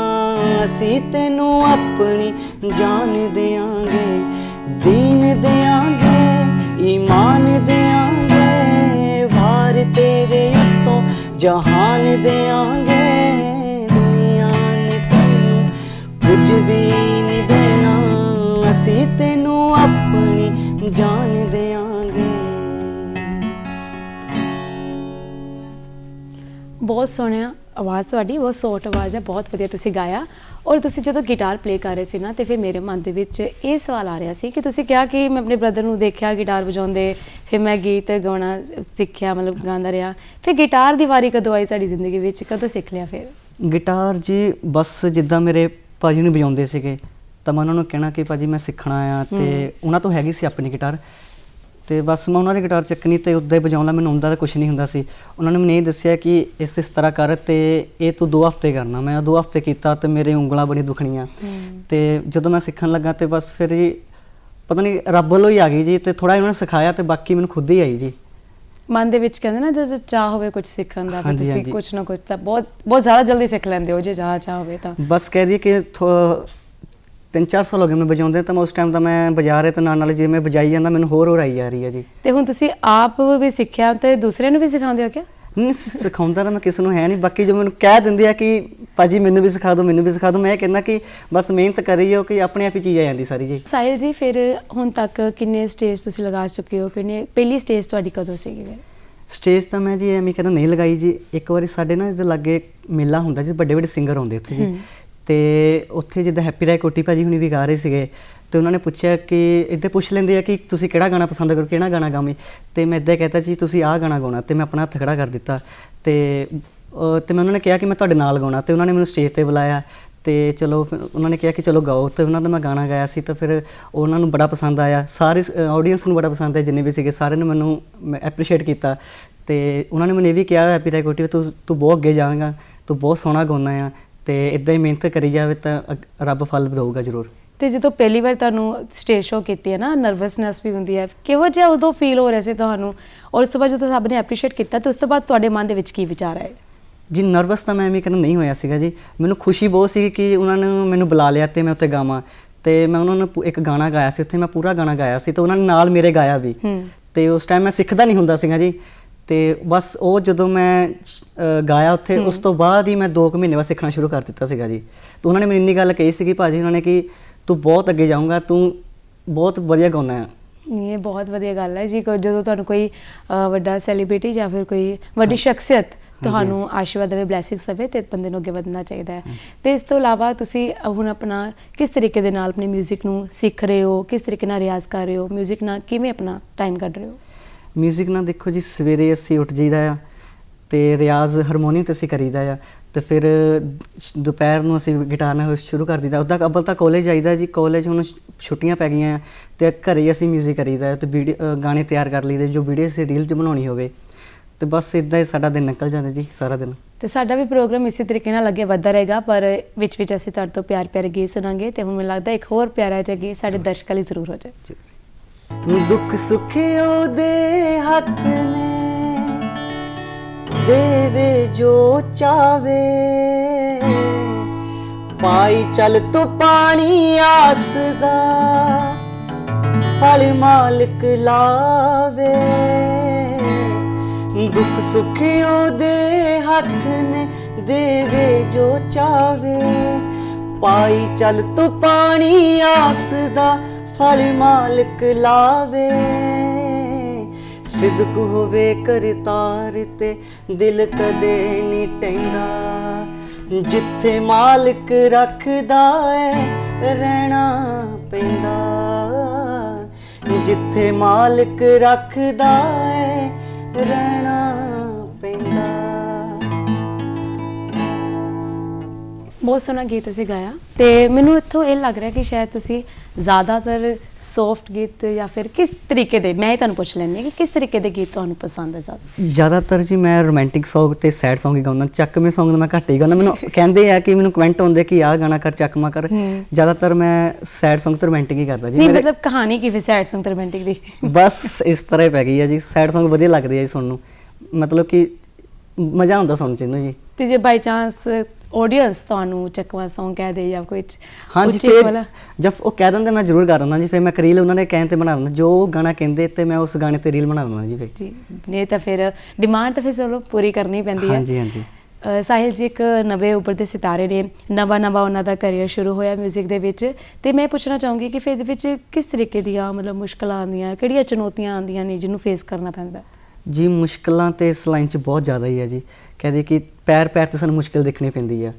ਅਸੀਂ ਤੈਨੂੰ ਆਪਣੀ ਜਾਨ ਦਿਆਂਗੇ, ਦੀਨ ਦਿਆਂਗੇ। ਈਮਾਨ ਦਿਆਂਗੇ, ਵਾਰ ਤੇਰੇ ਉੱਤੋਂ ਜਹਾਨ ਦੇਾਂਗੇ ਦੁਨੀਆ ਨੇ ਤੈਨੂੰ ਕੁਝ ਵੀ ਨਹੀਂ ਦੇਣਾ, ਅਸੀਂ ਤੈਨੂੰ ਆਪਣੀ ਜਾਨ ਦੇਾਂਗੇ ਬਹੁਤ ਸੋਹਣਿਆ ਆਵਾਜ਼ ਤੁਹਾਡੀ, ਬਹੁਤ ਸੋਟ ਆਵਾਜ਼ ਹੈ, ਬਹੁਤ ਵਧੀਆ ਤੁਸੀਂ ਗਾਇਆ। ਔਰ ਤੁਸੀਂ ਜਦੋਂ ਗਿਟਾਰ ਪਲੇ ਕਰ ਰਹੇ ਸੀ ਨਾ ਤੇ ਫਿਰ ਮੇਰੇ ਮਨ ਦੇ ਵਿੱਚ ਇਹ ਸਵਾਲ ਆ ਰਿਹਾ ਸੀ ਕਿ ਤੁਸੀਂ ਕਿਹਾ ਕਿ ਮੈਂ ਆਪਣੇ ਬ੍ਰਦਰ ਨੂੰ ਦੇਖਿਆ ਗਿਟਾਰ ਵਜਾਉਂਦੇ ਫਿਰ ਮੈਂ ਗੀਤ ਗਾਉਣਾ ਸਿੱਖਿਆ ਮਤਲਬ ਗਾਉਂਦਾ ਰਿਹਾ। ਫਿਰ ਗਿਟਾਰ ਦੀ ਵਾਰੀ ਕਦੋਂ ਆਈ ਸਾਡੀ ਜ਼ਿੰਦਗੀ ਵਿੱਚ? ਕਦੋਂ ਸਿੱਖ ਲਿਆ ਫਿਰ? ਗਿਟਾਰ ਜੀ ਬਸ ਜਿੱਦਾਂ ਮੇਰੇ ਭਾਜੀ ਨੂੰ ਵਜਾਉਂਦੇ ਸੀਗੇ ਤਾਂ ਮੈਂ ਉਹਨਾਂ ਨੂੰ ਕਹਿਣਾ ਕਿ ਭਾਜੀ ਮੈਂ ਸਿੱਖਣਾ ਆ ਤੇ ਉਹਨਾਂ ਤੋਂ ਹੈਗੀ ਸੀ ਆਪਣੀ ਗਿਟਾਰ ਤੇ ਬਸ ਮੈਂ ਉਹਨਾਂ ਦੀ ਗਿਟਾਰ ਚੱਕਣੀ ਤੇ ਉੱਦਾਂ ਹੀ ਵਜਾਉਣਾ ਮੈਨੂੰ ਹੁੰਦਾ ਤਾਂ ਕੁਝ ਨਹੀਂ ਹੁੰਦਾ ਸੀ। ਉਹਨਾਂ ਨੇ ਮੈਨੂੰ ਇਹ ਦੱਸਿਆ ਕਿ ਇਸ ਇਸ ਤਰ੍ਹਾਂ ਕਰ ਤੇ ਇਹ ਤੂੰ 2 ਹਫ਼ਤੇ ਕਰਨਾ। ਮੈਂ 2 ਹਫ਼ਤੇ ਕੀਤਾ ਤੇ ਮੇਰੇ ਉਂਗਲਾਂ ਬੜੀ ਦੁਖਣੀਆਂ। ਤੇ ਜਦੋਂ ਮੈਂ ਸਿੱਖਣ ਲੱਗਾ ਤੇ ਬਸ ਫਿਰ ਜੀ ਪਤਾ ਨਹੀਂ ਰੱਬ ਵੱਲੋਂ ਹੀ ਆ ਗਈ ਜੀ ਤੇ ਥੋੜਾ ਉਹਨਾਂ ਨੇ ਸਿਖਾਇਆ ਤੇ ਬਾਕੀ ਮੈਨੂੰ ਖੁਦ ਹੀ ਆਈ ਜੀ। ਮਨ ਦੇ ਵਿੱਚ ਕਹਿੰਦੇ ਨਾ ਜਦੋਂ ਚਾਹ ਹੋਵੇ ਕੁਝ ਸਿੱਖਣ ਦਾ ਤੁਸੀਂ। ਕੁਝ ਨਾ ਕੁਝ ਤਾਂ ਬਹੁਤ ਬਹੁਤ ਜ਼ਿਆਦਾ ਜਲਦੀ ਸਿੱਖ ਲੈਂਦੇ ਹੋ ਜੇ ਜ਼ਿਆਦਾ ਚਾਹ ਹੋਵੇ ਤਾਂ। ਬਸ ਕਹਿ ਦਈਏ ਕਿ ਥੋ- ਤਿੰਨ ਚਾਰ ਸਾਲ ਹੋ ਗਏ ਮੈਂ ਵਜਾਉਂਦੇ ਤਾਂ ਮੈਂ ਉਸ ਟਾਈਮ ਤਾਂ ਮੈਂ ਵਜਾ ਰਿਹਾ ਤੇ ਨਾਲ ਨਾਲ ਜਿਵੇਂ ਵਜਾਈ ਜਾਂਦਾ ਮੈਨੂੰ ਹੋਰ ਹੋਰ ਆਈ ਜਾ ਰਹੀ ਹੈ ਜੀ। ਤੇ ਹੁਣ ਤੁਸੀਂ ਆਪ ਵੀ ਸਿੱਖਿਆ ਤੇ ਦੂਸਰਿਆਂ ਨੂੰ ਵੀ ਸਿਖਾਉਂਦੇ ਹੋ ਕਿਆ? ਨਹੀਂ ਸਿਖਾਉਂਦਾ ਤਾਂ ਮੈਂ ਕਿਸੇ ਨੂੰ ਹੈ ਨਹੀਂ ਬਾਕੀ ਜੋ ਮੈਨੂੰ ਕਹਿ ਦਿੰਦੇ ਆ ਕਿ ਭਾਜੀ ਮੈਨੂੰ ਵੀ ਸਿਖਾ ਦਿਓ ਮੈਨੂੰ ਵੀ ਸਿਖਾ ਦਿਓ ਮੈਂ ਕਹਿੰਦਾ ਕਿ ਬਸ ਮਿਹਨਤ ਕਰੀਓ ਕਿ ਆਪਣੇ ਆਪ ਹੀ ਚੀਜ਼ ਆ ਜਾਂਦੀ ਸਾਰੀ ਜੀ। ਸਾਹਿਲ ਜੀ ਫਿਰ ਹੁਣ ਤੱਕ ਕਿੰਨੇ ਸਟੇਜ ਤੁਸੀਂ ਲਗਾ ਚੁੱਕੇ ਹੋ? ਕਿੰਨੇ ਪਹਿਲੀ ਸਟੇਜ ਤੁਹਾਡੀ ਕਦੋਂ ਸੀਗੀ ਫਿਰ? ਸਟੇਜ ਤਾਂ ਮੈਂ ਜੀ ਐਵੇਂ ਕਹਿੰਦਾ ਨਹੀਂ ਲਗਾਈ ਜੀ ਇੱਕ ਵਾਰੀ ਸਾਡੇ ਨਾ ਜਿਹਦੇ ਲਾਗੇ ਮੇਲਾ ਹੁੰਦਾ ਜੀ ਵੱਡੇ ਵੱਡੇ ਸਿੰਗਰ ਆਉਂਦੇ ਉੱਥੇ ਜੀ। ਤੇ ਉੱਥੇ ਜਿੱਦਾਂ ਹੈਪੀ ਰਾਏ ਕੋਟੀ ਭਾਜੀ ਹੁਣੀ ਵੀ ਗਾ ਰਹੇ ਸੀਗੇ, ਤੇ ਉਹਨਾਂ ਨੇ ਪੁੱਛਿਆ ਕਿ ਇੱਦਾਂ ਪੁੱਛ ਲੈਂਦੇ ਆ ਕਿ ਤੁਸੀਂ ਕਿਹੜਾ ਗਾਣਾ ਪਸੰਦ ਕਰੋ, ਕਿਹੜਾ ਗਾਣਾ ਗਾਵੇਂ ਤੇ ਮੈਂ ਇੱਦਾਂ ਕਹਤਾ ਜੀ, ਤੁਸੀਂ ਆਹ ਗਾਣਾ ਗਾਉਣਾ। ਤੇ ਮੈਂ ਆਪਣਾ ਹੱਥ ਖੜਾ ਕਰ ਦਿੱਤਾ। ਤੇ ਤੇ ਮੈਂ ਉਹਨਾਂ ਨੇ ਕਿਹਾ ਕਿ ਮੈਂ ਤੁਹਾਡੇ ਨਾਲ ਗਾਉਣਾ। ਤੇ ਉਹਨਾਂ ਨੇ ਮੈਨੂੰ ਸਟੇਜ ਤੇ ਬੁਲਾਇਆ। ਤੇ ਚਲੋ ਫਿਰ ਉਹਨਾਂ ਨੇ ਕਿਹਾ ਕਿ ਚਲੋ ਗਾਓ। ਤੇ ਉਹਨਾਂ ਦਾ ਮੈਂ ਗਾਣਾ ਗਾਇਆ ਸੀ, ਤਾਂ ਫਿਰ ਉਹਨਾਂ ਨੂੰ ਬੜਾ ਪਸੰਦ ਆਇਆ। ਸਾਰੇ ਆਡੀਅנס ਨੂੰ ਬੜਾ ਪਸੰਦ ਆਇਆ, ਜਿੰਨੇ ਵੀ ਸੀਗੇ, ਸਾਰਿਆਂ ਨੇ ਮੈਨੂੰ ਐਪਰੀਸ਼ੀਏਟ ਕੀਤਾ। ਤੇ ਉਹਨਾਂ ਨੇ ਮੈਨੂੰ ਇਹ ਵੀ ਕਿਹਾ ਹੈਪੀ ਰਾਏ ਕੋਟੀ, ਤੂੰ ਤੂੰ ਬਹੁਤ ਅੱਗੇ ਜਾਵੇਂਗਾ। ਤੂੰ ਬਹੁਤ ਸੋਹਣਾ ਗਾਉਣਾ ਆ। ਤੇ ਇਦਾਂ ਹੀ ਮਿਹਨਤ ਕਰੀ ਜਾਵੇ ਤਾਂ ਅੱਗ- ਰੱਬ ਫਲ ਦੇਊਗਾ ਜ਼ਰੂਰ। ਤੇ ਜਦੋਂ ਪਹਿਲੀ ਵਾਰ ਤੁਹਾਨੂੰ ਸਟੇਜ ਸ਼ੋ ਕੀਤੀ ਹੈ ਨਾ ਨਰਵਸਨੈਸ ਵੀ ਹੁੰਦੀ ਹੈ ਕਿਹੋ ਜਿਹਾ ਉਦੋਂ ਫੀਲ ਹੋ ਰਿਹਾ ਸੀ ਤੁਹਾਨੂੰ? ਔਰ ਉਸ ਤੋਂ ਬਾਅਦ ਜਦੋਂ ਸਭ ਨੇ ਐਪਰੀਸ਼ੀਏਟ ਕੀਤਾ ਤੇ ਉਸ ਤੋਂ ਬਾਅਦ ਤੁਹਾਡੇ ਮਨ ਦੇ ਵਿੱਚ ਕੀ ਵਿਚਾਰ ਆਏ? ਜੀ ਨਰਵਸ ਤਾਂ ਮੈਂ ਐਵੇਂ ਕਰਨ ਨਹੀਂ ਹੋਇਆ ਸੀਗਾ ਜੀ। ਮੈਨੂੰ ਖੁਸ਼ੀ ਬਹੁਤ ਸੀ ਕਿ ਉਹਨਾਂ ਨੇ ਮੈਨੂੰ ਬੁਲਾ ਲਿਆ ਤੇ ਮੈਂ ਉੱਥੇ ਗਾਵਾਂ। ਤੇ ਮੈਂ ਉਹਨਾਂ ਨੂੰ ਪੂ- ਇੱਕ ਗਾਣਾ ਗਾਇਆ ਸੀ ਉੱਥੇ ਮੈਂ ਪੂਰਾ ਗਾਣਾ ਗਾਇਆ ਸੀ ਤੇ ਉਹਨਾਂ ਨੇ ਨਾਲ ਮੇਰੇ ਗਾਇਆ ਵੀ। ਤੇ ਉਸ ਟਾਈਮ ਮੈਂ ਸਿੱਖਦਾ ਨਹੀਂ ਹੁੰਦਾ ਸੀਗਾ ਜੀ। ਤੇ ਬਸ ਉਹ ਜਦੋਂ ਮੈਂ ਅ, ਗਾਇਆ ਉੱਥੇ ਉਸ ਤੋਂ ਬਾਅਦ ਹੀ ਮੈਂ 2 ਮਹੀਨੇ ਬਾਅਦ ਸਿੱਖਣਾ ਸ਼ੁਰੂ ਕਰ ਦਿੱਤਾ ਸੀਗਾ ਜੀ ਤੇ ਉਹਨਾਂ ਨੇ ਮੈਨੂੰ ਇੰਨੀ ਗੱਲ ਕਹੀ ਸੀ ਕਿ ਭਾਜੀ ਉਹਨਾਂ ਨੇ ਕਿ ਤੂੰ ਬਹੁਤ ਅੱਗੇ ਜਾਊਂਗਾ ਤੂੰ ਬਹੁਤ ਵਧੀਆ ਗਾਉਣਾ ਹੈ ਨਹੀਂ ਇਹ ਬਹੁਤ ਵਧੀਆ ਗੱਲ ਹੈ ਜੀ ਕੋਈ ਜਦੋਂ ਤੁਹਾਨੂੰ ਕੋਈ ਅ, ਵੱਡਾ ਸੈਲੀਬ੍ਰਿਟੀ ਜਾਂ ਫਿਰ ਕੋਈ ਵੱਡੀ ਸ਼ਖਸੀਅਤ ਤੁਹਾਨੂੰ ਆਸ਼ੀਰਵਾਦ ਦੇਵੇ ਬਲੇਸਿੰਗਸ ਦੇਵੇ ਤੇ ਬੰਦੇ ਨੂੰ ਅੱਗੇ ਵਧਣਾ ਚਾਹੀਦਾ ਹੈ ਤੇ ਇਸ ਤੋਂ ਇਲਾਵਾ ਤੁਸੀਂ ਹੁਣ ਆਪਣਾ ਕਿਸ ਤਰੀਕੇ ਦੇ ਨਾਲ ਆਪਣੇ 뮤직 ਨੂੰ ਸਿੱਖ ਰਹੇ ਹੋ ਕਿਸ ਤਰੀਕੇ ਨਾਲ ਰਿਆਜ਼ ਕਰ ਰਹੇ ਹੋ 뮤직 ਨਾਲ ਕਿਵੇਂ ਆਪਣਾ ਟਾਈਮ ਕੱਢ ਰਹੇ ਹੋ ਮਿਊਜ਼ਿਕ ਨਾਲ ਦੇਖੋ ਜੀ ਸਵੇਰੇ ਅਸੀਂ ਉੱਠ ਜਾਈਦਾ ਆ ਤੇ ਰਿਆਜ਼ ਹਾਰਮੋਨੀਅਮ ਤੇ ਅਸੀਂ ਕਰੀਦਾ ਆ ਤੇ ਫਿਰ ਸ਼- ਦੁਪਹਿਰ ਨੂੰ ਅਸੀਂ ਗਿਟਾਰ ਨਾਲ ਸ਼ੁਰੂ ਕਰ ਦਿੱਤਾ ਉੱਦਾਂ ਅੱਬਲ ਤਾਂ ਕਾਲਜ ਜਾਈਦਾ ਜੀ ਕਾਲਜ ਹੁਣ ਛੁੱਟੀਆਂ ਪੈ ਗਈਆਂ ਆ ਤੇ ਘਰੇ ਅਸੀਂ ਮਿਊਜ਼ਿਕ ਕਰੀਦਾ ਤੇ ਵੀਡੀਓ ਗਾਣੇ ਤਿਆਰ ਕਰ ਲਈਦੇ ਜੋ ਵੀਡੀਓ ਅਸੀਂ ਰੀਲ 'ਚ ਬਣਾਉਣੀ ਹੋਵੇ। ਤੇ ਬਸ ਇਦਾਂ ਹੀ ਸਾਡਾ ਦਿਨ ਨਿਕਲ ਜਾਂਦਾ ਜੀ ਸਾਰਾ ਦਿਨ। ਤੇ ਸਾਡਾ ਵੀ ਪ੍ਰੋਗਰਾਮ ਇਸੇ ਤਰੀਕੇ ਨਾਲ ਅੱਗੇ ਵੱਧਦਾ ਰਹੇਗਾ ਪਰ ਵਿੱਚ ਵਿੱਚ ਅਸੀਂ ਤੁਹਾਡੇ ਤੋਂ ਪਿਆਰ ਪਿਆਰੇ ਗੀਤ ਸੁਣਾਂਗੇ ਤੇ ਹੁਣ ਮੈਨੂੰ ਲੱਗਦਾ ਇੱਕ ਹੋਰ ਪਿਆਰਾ ਜਿਹਾ ਗੀਤ ਸਾਡੇ ਦਰਸ਼ਕਾਂ ਲਈ ਜ਼ਰੂਰ ਹੋ ਜਾਏ। ਦੁੱਖ ਸੁੱਖ ਉਹਦੇ ਹੱਥ ਨੇ। ਦੇਵੇ ਜੋ ਚਾਵੇ। ਪਾਈ ਚੱਲ ਤੂੰ ਪਾਣੀ ਆਸ ਦਾ। ਫਲ ਮਾਲਕ ਲਾਵੇ। ਦੁੱਖ ਸੁੱਖ ਉਹਦੇ ਹੱਥ ਨੇ। ਦੇਵੇ ਜੋ ਚਾਵੇ। ਪਾਈ ਚੱਲ ਤੂੰ ਪਾਣੀ ਆਸ ਦਾ। ਫਲ ਮਾਲਕ ਲਾਵੇ। ਸਿਦਕ ਹੋਵੇ ਕਰਤਾਰ ਤੇ, ਦਿਲ ਕਦੇ ਨਹੀਂ ਟੈਂਦਾ ਜਿੱਥੇ ਮਾਲਕ ਰੱਖਦਾ ਏ, ਰਹਿਣਾ ਪੈਂਦਾ। ਜਿੱਥੇ ਮਾਲਕ ਰੱਖਦਾ ਏ, ਰਹਿਣਾ ਪੈਂਦਾ। ਬਹੁਤ ਸੋਹਣਾ ਗੀਤ ਤੁਸੀਂ ਗਾਇਆ। ਤੇ ਮੈਨੂੰ ਇੱਥੋਂ ਇਹ ਲੱਗ ਰਿਹਾ ਕਿ ਸ਼ਾਇਦ ਤੁਸੀਂ ਜ਼ਿਆਦਾਤਰ ਸੌਫਟ ਗੀਤ ਜਾਂ ਫਿਰ ਕਿਸ ਤਰੀਕੇ ਦੇ ਮੈਂ ਇਹ ਤੁਹਾਨੂੰ ਪੁੱਛ ਹਾਂ ਕਿ ਕਿਸ ਤਰੀਕੇ ਦੇ ਗੀਤ ਤੁਹਾਨੂੰ ਪਸੰਦ ਹੈ ਜ਼ਿਆਦਾ? ਜ਼ਿਆਦਾਤਰ ਜੀ ਮੈਂ ਰੋਮਾਂਟਿਕ Song ਤੇ ਸੈਡ Song ਹੀ ਗਾਉਂਦਾ ਚੱਕਵੇਂ Song ਮੈਂ ਘੱਟ ਹੀ ਗਾਉਂਦਾ। ਮੈਨੂੰ ਕਹਿੰਦੇ ਆ ਕਿ ਮੈਨੂੰ ਕਮੈਂਟ ਆਉਂਦੇ ਕਿ ਆਹ ਗਾਣਾ ਕਰ ਚੱਕਮਾ ਕਰ। ਜ਼ਿਆਦਾਤਰ ਮੈਂ ਸੈਡ Song ਤੇ ਰੋਮਾਂਟਿਕ ਹੀ ਕਰਦਾ ਜੀ। ਨਹੀਂ ਮਤਲਬ ਕਹਾਣੀ ਕੀ ਫਿਰ ਸੈਡ Song ਤੇ ਰੋਮਾਂਟਿਕ ਦੀ? ਬਸ ਇਸ ਤਰ੍ਹਾਂ ਹੀ ਪੈ ਗਈ ਹੈ ਜੀ। ਸੈਡ Song ਵਧੀਆ ਲੱਗਦੇ ਆ ਜੀ ਸੁਣਨ ਨੂੰ। ਮਤਲਬ ਕਿ ਮਜ਼ਾ ਆਉਂਦਾ ਸੁਣਨ ਚ ਇਹਨੂੰ ਜੀ। ਤੇ ਜੇ ਬਾਈ ਚਾਂਸ ਆਡੀਅנס ਤੁਹਾਨੂੰ ਚੱਕਵਾ Song ਕਹਿ ਦੇ ਜਾਂ ਕੋਈ ਹਾਂਜੀ ਫਿਰ ਜਦ ਉਹ ਕਹਿ ਦਿੰਦੇ ਮੈਂ ਜ਼ਰੂਰ ਕਰ ਦਿੰਦਾ ਜੀ ਫਿਰ ਮੈਂ ਰੀਲ ਉਹਨਾਂ ਨੇ ਕਹਿਣ ਬਣਾ ਦਿੰਦਾ ਜੋ ਗਾਣਾ ਕਹਿੰਦੇ ਤੇ ਮੈਂ ਉਸ ਗਾਣੇ ਤੇ ਰੀਲ ਬਣਾ ਦਿੰਦਾ ਜੀ ਫਿਰ। ਜੀ ਨੇ ਤਾਂ ਫਿਰ ਡਿਮਾਂਡ ਤਾਂ ਫਿਰ ਚਲੋ ਪੂਰੀ ਕਰਨੀ ਪੈਂਦੀ ਹੈ ਹਾਂਜੀ ਹਾਂਜੀ। ਸਾਹਿਲ ਜੀ ਇੱਕ ਨਵੇਂ ਉੱਪਰ ਦੇ ਸਿਤਾਰੇ ਨੇ ਨਵਾਂ ਨਵਾਂ ਉਹਨਾਂ ਦਾ ਕੈਰੀਅਰ ਸ਼ੁਰੂ ਹੋਇਆ 뮤직 ਦੇ ਵਿੱਚ ਤੇ ਮੈਂ ਪੁੱਛਣਾ ਚਾਹੂੰਗੀ ਕਿ ਫਿਰ ਇਹਦੇ ਵਿੱਚ ਕਿਸ ਤਰੀਕੇ ਦੀਆਂ ਮਤਲਬ ਮੁਸ਼ਕਲਾਂ ਆਉਂਦੀਆਂ ਕਿਹੜੀਆਂ ਚੁਣੌਤੀਆਂ ਆਉਂਦੀਆਂ ਨੇ ਜਿਹਨੂੰ ਫੇਸ ਕਰਨਾ ਪੈਂਦਾ? ਜੀ ਮੁਸ਼ਕਲਾਂ ਤੇ ਇਸ ਲਾਈਨ 'ਚ ਬਹੁਤ ਜ਼ਿਆਦਾ ਹੀ ਹੈ ਜੀ। ਕਹਦੇ ਕਿ ਪੈਰ ਪੈਰ ਤੇ ਸਾਨੂੰ ਮੁਸ਼ਕਿਲ ਦੇਖਣੀ ਪੈਂਦੀ ਆ।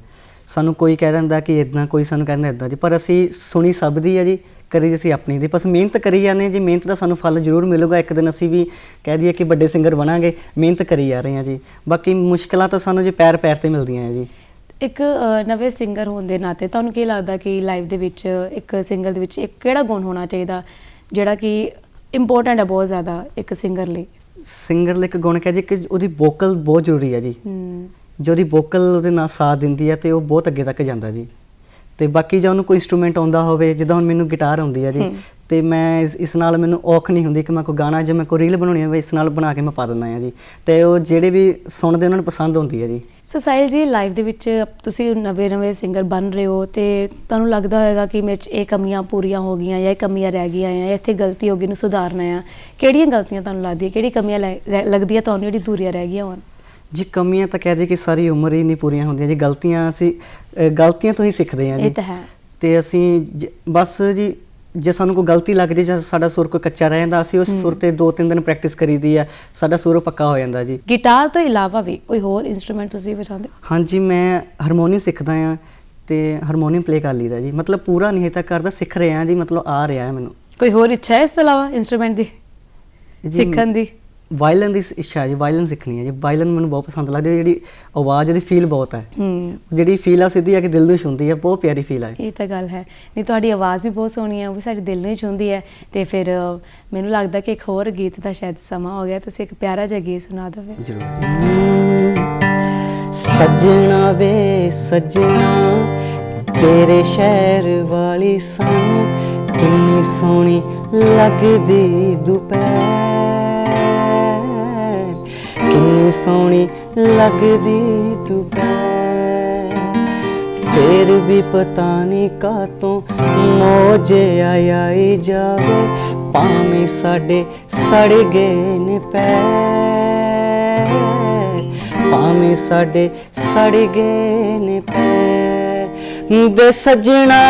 ਸਾਨੂੰ ਕੋਈ ਕਹਿ ਦਿੰਦਾ ਕਿ ਇਦਾਂ ਕੋਈ ਸਾਨੂੰ ਕਹਿੰਦਾ ਇਦਾਂ ਜੀ, ਪਰ ਅਸੀਂ ਸੁਣੀ ਸਭ ਦੀ ਆ ਜੀ, ਕਰੀ ਅਸੀਂ ਆਪਣੀ ਦੀ। ਬਸ ਮਿਹਨਤ ਕਰੀ ਜਾਂਦੇ ਹਾਂ ਜੀ, ਮਿਹਨਤ ਦਾ ਸਾਨੂੰ ਫਲ ਜ਼ਰੂਰ ਮਿਲੂਗਾ। ਇੱਕ ਦਿਨ ਅਸੀਂ ਵੀ ਕਹਿ ਦਈਏ ਕਿ ਵੱਡੇ ਸਿੰਗਰ ਬਣਾਂਗੇ, ਮਿਹਨਤ ਕਰੀ ਜਾ ਰਹੇ ਹਾਂ ਜੀ। ਬਾਕੀ ਮੁਸ਼ਕਲਾਂ ਤਾਂ ਸਾਨੂੰ ਜੀ ਪੈਰ ਪੈਰ ਤੇ ਮਿਲਦੀਆਂ ਹੈ ਜੀ। ਇੱਕ ਨਵੇਂ ਸਿੰਗਰ ਹੋਣ ਦੇ ਨਾਤੇ ਤੁਹਾਨੂੰ ਕੀ ਲੱਗਦਾ ਕਿ ਲਾਈਫ ਦੇ ਵਿੱਚ ਇੱਕ ਸਿੰਗਰ ਦੇ ਵਿੱਚ ਇੱਕ ਕਿਹੜਾ ਗੁਣ ਹੋਣਾ ਚਾਹੀਦਾ, ਜਿਹੜਾ ਕਿ ਇੰਪੋਰਟੈਂਟ ਹੈ ਬਹੁਤ ਜ਼ਿਆਦਾ ਇੱਕ ਸਿੰਗਰ ਲਈ? ਸਿੰਗਰ ਲਈ ਇੱਕ ਗੁਣ ਕਹਿ ਜੀ ਕਿ ਉਹਦੀ ਵੋਕਲ ਬਹੁਤ ਜ਼ਰੂਰੀ ਹੈ ਜੀ। ਜੇ ਉਹਦੀ ਵੋਕਲ ਉਹਦੇ ਨਾਲ ਸਾਥ ਦਿੰਦੀ ਹੈ ਤੇ ਉਹ ਬਹੁਤ ਅੱਗੇ ਤੱਕ ਜਾਂਦਾ ਜੀ। ਤੇ ਬਾਕੀ ਜੇ ਉਹਨੂੰ ਕੋਈ ਇਨਸਟਰੂਮੈਂਟ ਆਉਂਦਾ ਹੋਵੇ ਜਿੱਦਾਂ ਹੁਣ ਮੈਨੂੰ ਗਿਟਾਰ ਆਉਂਦੀ ਹੈ ਜੀ ਹੂੰ। ਤੇ ਮੈਂ ਇਸ, ਇਸ ਨਾਲ ਮੈਨੂੰ ਔਖ ਨਹੀਂ ਹੁੰਦੀ ਕਿ ਮੈਂ ਕੋਈ ਗਾਣਾ ਜੇ ਮੈਂ ਕੋਈ ਰੀਲ ਬਣਾਉਣੀ ਹੋਵੇ ਇਸ ਨਾਲ ਬਣਾ ਕੇ ਮੈਂ ਪਾ ਦਿੰਦਾ ਹਾਂ ਜੀ। ਤੇ ਉਹ ਜਿਹੜੇ ਵੀ ਸੁਣਦੇ ਉਹਨਾਂ ਨੂੰ ਪਸੰਦ ਹੁੰਦੀ ਹੈ ਜੀ। ਸੋ ਸਾਹਿਲ ਜੀ ਲਾਈਵ ਦੇ ਵਿੱਚ ਤੁਸੀਂ ਨਵੇਂ ਨਵੇਂ ਸਿੰਗਰ ਬਣ ਰਹੇ ਹੋ ਤੇ ਤੁਹਾਨੂੰ ਲੱਗਦਾ ਹੋਵੇਗਾ ਕਿ ਮੇਰੇ 'ਚ ਇਹ ਕਮੀਆਂ ਪੂਰੀਆਂ ਹੋ ਗਈਆਂ ਜਾਂ ਇਹ ਕਮੀਆਂ ਰਹਿ ਗਈਆਂ ਜਾਂ ਇੱਥੇ ਗਲਤੀ ਹੋ ਗਈ ਨੂੰ ਸੁਧਾਰਨਾ ਆ ਕਿਹੜੀਆਂ ਗਲਤੀਆਂ ਤੁਹਾਨੂੰ ਲੱਗਦੀਆਂ ਕਿਹੜੀ ਕਮੀਆਂ ਲੈ- ਰਹਿ- ਲੱਗਦੀਆਂ ਤੁਹਾਨੂੰ ਜਿਹੜੀ ਦੂਰੀਆਂ ਰਹਿ ਗਈਆਂ ਹੋਣ? ਜੀ ਕਮੀਆਂ ਤਾਂ ਕਹਦੇ ਕਿ ਸਾਰੀ ਉਮਰ ਹੀ ਨਹੀਂ ਪੂਰੀਆਂ ਹੁੰਦੀਆਂ ਜੀ ਗਲਤੀਆਂ ਅਸੀਂ ਗਲਤੀਆਂ ਤੋਂ ਹੀ ਸਿੱਖਦੇ ਹਾਂ ਜੀ। ਇਹ ਤਾਂ ਹੈ। ਤੇ ਅਸੀਂ ਬਸ ਜੀ ਜੇ ਸਾਨੂੰ ਕੋਈ ਗਲਤੀ ਲੱਗਦੀ ਜਾਂ ਸਾਡਾ ਸੁਰ ਕੋਈ ਕੱਚਾ ਰਹਿ ਜਾਂਦਾ ਅਸੀਂ ਉਸ ਸੁਰ ਤੇ ਦੋ ਤਿੰਨ ਦਿਨ ਪ੍ਰੈਕਟਿਸ ਕਰੀਦੀ ਆ ਸਾਡਾ ਸੁਰ ਪੱਕਾ ਹੋ ਜਾਂਦਾ ਜੀ। ਗਿਟਾਰ ਤੋਂ ਇਲਾਵਾ ਵੀ ਕੋਈ ਹੋਰ ਇਨਸਟਰੂਮੈਂਟ ਤੁਸੀਂ ਵਜਾਉਂਦੇ ਹਾਂਜੀ ਮੈਂ ਹਾਰਮੋਨੀਅਮ ਸਿੱਖਦਾ ਆ ਤੇ ਹਾਰਮੋਨੀਅਮ ਪਲੇ ਕਰ ਲਈਦਾ ਜੀ। ਮਤਲਬ ਪੂਰਾ ਨਹੀਂ ਤੱਕ ਕਰਦਾ ਸਿੱਖ ਰਿਹਾ ਜੀ ਮਤਲਬ ਆ ਰਿਹਾ ਹੈ ਮੈਨੂੰ। ਕੋਈ ਹੋਰ ਇੱਛਾ ਹੈ ਇਸ ਤੋਂ ਇਲਾਵਾ ਇਨਸਟਰੂਮੈਂਟ ਦੀ? ਜੀ, ਸਿੱਖਣ ਦੀ? ਵਾਇਲਨ ਦੀ ਇੱਛਾ ਜੀ ਵਾਇਲਨ ਸਿੱਖਣੀ ਹੈ ਜੀ। ਵਾਇਲਨ ਮੈਨੂੰ ਬਹੁਤ ਪਸੰਦ ਲੱਗਦੀ ਹੈ ਜਿਹੜੀ ਆਵਾਜ਼ ਉਹਦੀ ਫੀਲ ਬਹੁਤ ਹੈ। ਹੂੰ। ਜਿਹੜੀ ਫੀਲ ਆ ਸਿੱਧੀ ਆ ਕਿ ਦਿਲ ਨੂੰ ਛੂੰਹਦੀ ਹੈ ਬਹੁਤ ਪਿਆਰੀ ਫੀਲ ਹੈ ਇਹ। ਤਾਂ ਗੱਲ ਹੈ। ਨਹੀਂ ਤੁਹਾਡੀ ਆਵਾਜ਼ ਵੀ ਬਹੁਤ ਸੋਹਣੀ ਹੈ ਉਹ ਵੀ ਸਾਡੇ ਦਿਲ ਨੂੰ ਹੀ ਛੂੰਹਦੀ ਹੈ। ਤੇ ਫਿਰ ਮੈਨੂੰ ਲੱਗਦਾ ਕਿ ਇੱਕ ਹੋਰ ਗੀਤ ਦਾ ਸ਼ਾਇਦ ਸਮਾਂ ਹੋ ਗਿਆ ਤੁਸੀਂ ਇੱਕ ਪਿਆਰਾ ਜਿਹਾ ਗੀਤ ਸੁਣਾ ਦਿਓ ਜ਼ਰੂਰ ਸੱਜਣਾ ਵੇ ਸੱਜਣਾ ਤੇਰੇ ਸ਼ਹਿਰ ਵਾਲੀ ਸਾਨੂੰ ਕਿੰਨੀ ਸੋਹਣੀ ਲੱਗਦੀ ਦੁਪਹਿਰ। ਕਿੰਨੀ ਸੋਹਣੀ ਲੱਗਦੀ ਤੂੰ ਦੁਪਹਿਰ ਫੇਰ ਵੀ ਪਤਾ ਨਹੀਂ ਕਾਤੋਂ ਮੋਜੇ ਆਈ ਜਾਵੇ, ਭਾਵੇਂ ਸਾਡੇ ਸੜ ਗਏ ਨੇ ਪੈਰ। ਭਾਵੇਂ ਸਾਡੇ ਸੜ ਗਏ ਨੇ ਪੈਰ। ਬੇ ਸਜਣਾ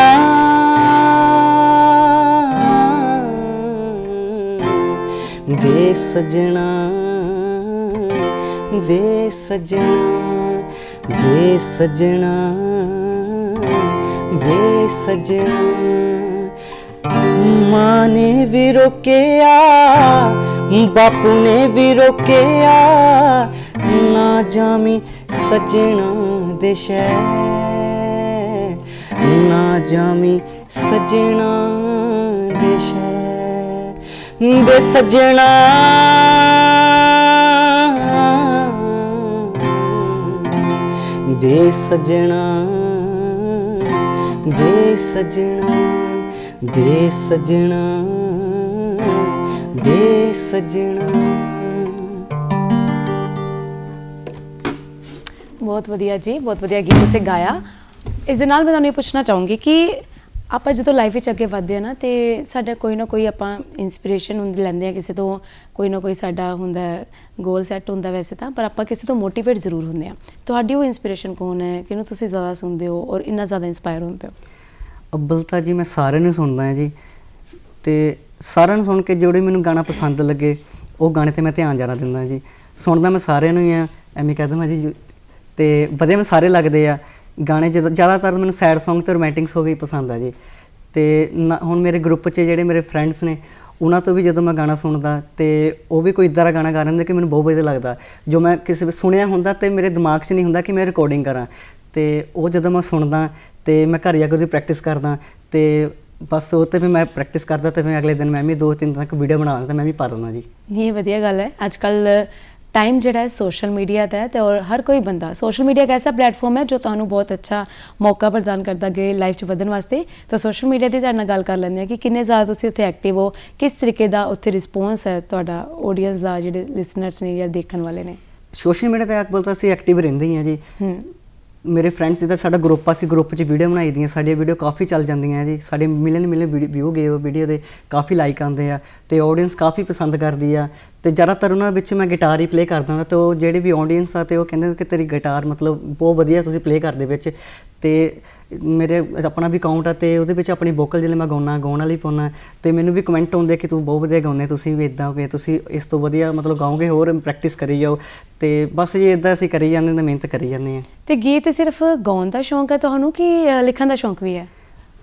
ਵੇ ਸਜਣਾ ਵੇ ਸਜਣਾ ਵੇ ਸਜਣਾ ਵੇ ਸਜਣਾ। ਮਾਂ ਨੇ ਵੀ ਰੋਕਿਆ, ਬਾਪੂ ਨੇ ਵੀ ਰੋਕਿਆ, ਨਾ ਜਾਮੀ ਸਜਣਾ ਦੇ ਸ਼ਹਿਰ, ਨਾ ਜਾਮੀ ਸਜਣਾ ਦੇ ਸ਼ਹਿਰ। ਦੇ ਸਜਣਾ ਦੇ ਸਜਣਾ ਦੇ ਸਜਣਾ ਦੇ ਸਜਣਾ ਦੇ ਸਜਣਾ ਬਹੁਤ ਵਧੀਆ ਜੀ ਬਹੁਤ ਵਧੀਆ ਗੀਤ ਤੁਸੀਂ ਗਾਇਆ ਇਸ ਦੇ ਨਾਲ ਮੈਂ ਤੁਹਾਨੂੰ ਇਹ ਪੁੱਛਣਾ ਚਾਹੂੰਗੀ ਕਿ ਆਪਾਂ ਜਦੋਂ ਲਾਈਫ ਵਿੱਚ ਅੱਗੇ ਵਧਦੇ ਆ ਨਾ, ਤੇ ਸਾਡਾ ਕੋਈ ਨਾ ਕੋਈ ਆਪਾਂ ਇਨਸਪੀਰੇਸ਼ਨ ਹੁੰਦੀ, ਲੈਂਦੇ ਆ ਕਿਸੇ ਤੋਂ, ਕੋਈ ਨਾ ਕੋਈ ਸਾਡਾ ਹੁੰਦਾ ਗੋਲ ਸੈੱਟ ਹੁੰਦਾ ਵੈਸੇ ਤਾਂ, ਪਰ ਆਪਾਂ ਕਿਸੇ ਤੋਂ ਮੋਟੀਵੇਟ ਜ਼ਰੂਰ ਹੁੰਦੇ ਆ ਤੁਹਾਡੀ ਉਹ ਇਨਸਪੀਰੇਸ਼ਨ ਕੌਣ ਹੈ? ਕਿਹਨੂੰ ਤੁਸੀਂ ਜ਼ਿਆਦਾ ਸੁਣਦੇ ਹੋ ਔਰ ਇੰਨਾ ਜ਼ਿਆਦਾ ਇਨਸਪਾਇਰ ਹੁੰਦੇ ਹੋ? ਅੱਬਲ ਤਾਂ ਜੀ ਮੈਂ ਸਾਰਿਆਂ ਨੂੰ ਸੁਣਦਾ ਹਾਂ ਜੀ, ਤੇ ਸਾਰਿਆਂ ਨੂੰ ਸੁਣ ਕੇ ਜਿਹੜੇ ਮੈਨੂੰ ਗਾਣਾ ਪਸੰਦ ਲੱਗੇ, ਉਹ ਗਾਣੇ ਤੇ ਮੈਂ ਧਿਆਨ ਜ਼ਿਆਦਾ ਦਿੰਦਾ ਜੀ। ਸੁਣਦਾ ਮੈਂ ਸਾਰਿਆਂ ਨੂੰ ਹੀ ਆ ਐਵੇਂ ਕਹਿ ਦਵਾਂ ਜੀ, ਤੇ ਵਧੀਆ ਮੈਂ ਸਾਰੇ ਲੱਗਦੇ ਆ। ਗਾਣੇ ਜਦੋਂ, ਜ਼ਿਆਦਾਤਰ ਮੈਨੂੰ ਸੈਡ Song ਤੇ ਰੋਮਾਂਟਿਕ Song ਹੀ ਪਸੰਦ ਆ ਜੀ। ਤੇ ਨਾ- ਹੁਣ ਮੇਰੇ ਗਰੁੱਪ 'ਚ ਜਿਹੜੇ ਮੇਰੇ ਫਰੈਂਡਸ ਨੇ, ਉਹਨਾਂ ਤੋਂ ਵੀ ਜਦੋਂ ਮੈਂ ਗਾਣਾ ਸੁਣਦਾ, ਤੇ ਉਹ ਵੀ ਕੋਈ ਇਦਾਂ ਦਾ ਗਾਣਾ ਗਾ ਰਹੇ ਹੁੰਦੇ ਕਿ ਮੈਨੂੰ ਬਹੁਤ ਵਧੀਆ ਲੱਗਦਾ। ਜੋ ਮੈਂ ਕਿਸੇ ਸੁਣਿਆ ਹੁੰਦਾ ਤੇ ਮੇਰੇ ਦਿਮਾਗ 'ਚ ਨਹੀਂ ਹੁੰਦਾ ਕਿ ਮੈਂ ਰਿਕਾਰਡਿੰਗ ਕਰਾਂ। ਤੇ ਉਹ ਜਦੋਂ ਮੈਂ ਸੁਣਦਾ, ਤੇ ਮੈਂ ਘਰ ਜਾ ਕੇ ਉਹਦੀ ਪ੍ਰੈਕਟਿਸ ਕਰਦਾ, ਤੇ ਬਸ ਉਹ ਤੇ ਵੀ ਮੈਂ ਪ੍ਰੈਕਟਿਸ ਕਰਦਾ ਤੇ ਫਿਰ ਅਗਲੇ ਦਿਨ ਮੈਂ ਵੀ ਦੋ ਤਿੰਨ ਤੱਕ ਵੀਡੀਓ ਬਣਾ ਦਿੰਦਾ, ਮੈਂ ਵੀ ਪਾ ਦਿੰਦਾ ਜੀ। ਇਹ ਵਧੀਆ ਗੱਲ ਹੈ। ਅੱਜ ਕੱਲ ਟਾਈਮ ਜਿਹੜਾ ਹੈ ਸੋਸ਼ਲ ਮੀਡੀਆ ਦਾ ਹੈ ਤੇ ਔਰ ਹਰ ਕੋਈ ਬੰਦਾ ਸੋਸ਼ਲ ਮੀਡੀਆ ਇੱਕ ਐਸਾ ਪਲੇਟਫਾਰਮ ਹੈ ਜੋ ਤੁਹਾਨੂੰ ਬਹੁਤ ਅੱਛਾ ਮੌਕਾ ਪ੍ਰਦਾਨ ਕਰਦਾ ਗਏ ਲਾਈਫ 'ਚ ਵਧਣ ਵਾਸਤੇ। ਤਾਂ ਸੋਸ਼ਲ ਮੀਡੀਆ ਦੀ ਤੁਹਾਡੇ ਨਾਲ ਗੱਲ ਕਰ ਲੈਂਦੇ ਆ ਕਿ ਕਿੰਨੇ ਜ਼ਿਆਦਾ ਤੁਸੀਂ ਉੱਥੇ ਐਕਟਿਵ ਹੋ ਕਿਸ ਤਰੀਕੇ ਦਾ ਉੱਥੇ ਰਿਸਪੌਂਸ ਹੈ ਤੁਹਾਡਾ ਆਡੀਅנס ਦਾ ਜਿਹੜੇ ਲਿਸਨਰਸ ਨੇ ਜਾਂ ਦੇਖਣ ਵਾਲੇ ਨੇ? ਸੋਸ਼ਲ ਮੀਡੀਆ ਤੇ ਆਕ ਬੋਲਤਾ ਸੀ ਐਕਟਿਵ ਰਹਿੰਦੇ ਹੀ ਆ ਜੀ। ਮੇਰੇ ਫਰੈਂਡਸ ਜਿਹਦਾ ਸਾਡਾ ਗਰੁੱਪ ਆ ਸੀ ਗਰੁੱਪ 'ਚ ਵੀਡੀਓ ਬਣਾਈ ਦੀਆਂ ਸਾਡੀਆਂ ਵੀਡੀਓ ਕਾਫੀ ਚੱਲ ਜਾਂਦੀਆਂ ਜੀ। ਸਾਡੇ ਮਿਲਨ ਮਿਲੇ ਵੀਡੀਓ ਗਏ ਉਹ ਵੀਡੀਓ ਦੇ ਕਾਫੀ ਲਾਈਕ ਆਉਂਦੇ ਆ ਤੇ ਆਡੀਅנס ਕਾਫੀ ਪਸੰਦ ਕਰਦੀ ਆ। ਤੇ ਜ਼ਿਆਦਾਤਰ ਉਹਨਾਂ ਵਿੱਚ ਮੈਂ ਗਿਟਾਰ ਹੀ ਪਲੇ ਕਰਦਾ ਹਾਂ, ਤੇ ਉਹ ਜਿਹੜੇ ਵੀ ਆਡੀਅנס ਆ ਤੇ ਉਹ ਕਹਿੰਦੇ ਕਿ ਤੇਰੀ ਗਿਟਾਰ ਮਤਲਬ ਬਹੁਤ ਵਧੀਆ ਤੁਸੀਂ ਪਲੇ ਕਰਦੇ ਵਿੱਚ। ਤੇ ਮੇਰੇ ਆਪਣਾ ਵੀ ਅਕਾਊਂਟ ਆ ਤੇ ਉਹਦੇ ਵਿੱਚ ਆਪਣੀ ਵੋਕਲ ਜਿਹੜੇ ਮੈਂ ਗਾਉਣਾ ਗਾਉਣ ਵਾਲੀ ਪਾਉਣਾ ਤੇ ਮੈਨੂੰ ਵੀ ਕਮੈਂਟ ਆਉਂਦੇ ਕਿ ਤੂੰ ਬਹੁਤ ਵਧੀਆ ਗਾਉਂਦੇ, ਤੁਸੀਂ ਵੀ ਇਦਾਂ ਕਿ, ਤੁਸੀਂ ਇਸ ਤੋਂ ਵਧੀਆ ਮਤਲਬ ਗਾਓਗੇ, ਹੋਰ ਪ੍ਰੈਕਟਿਸ ਕਰੀ ਜਾਓ। ਤੇ ਬਸ ਜੇ ਇਦਾਂ ਅਸੀਂ ਕਰੀ ਜਾਂਦੇ ਤਾਂ ਮਿਹਨਤ ਕਰੀ ਜਾਂਦੇ ਆ ਤੇ ਗੀਤ ਸਿਰਫ ਗਾਉਣ ਦਾ ਸ਼ੌਂਕ ਹੈ ਤੁਹਾਨੂੰ ਕਿ ਲਿਖਣ ਦਾ ਸ਼ੌਂਕ ਵੀ ਹੈ?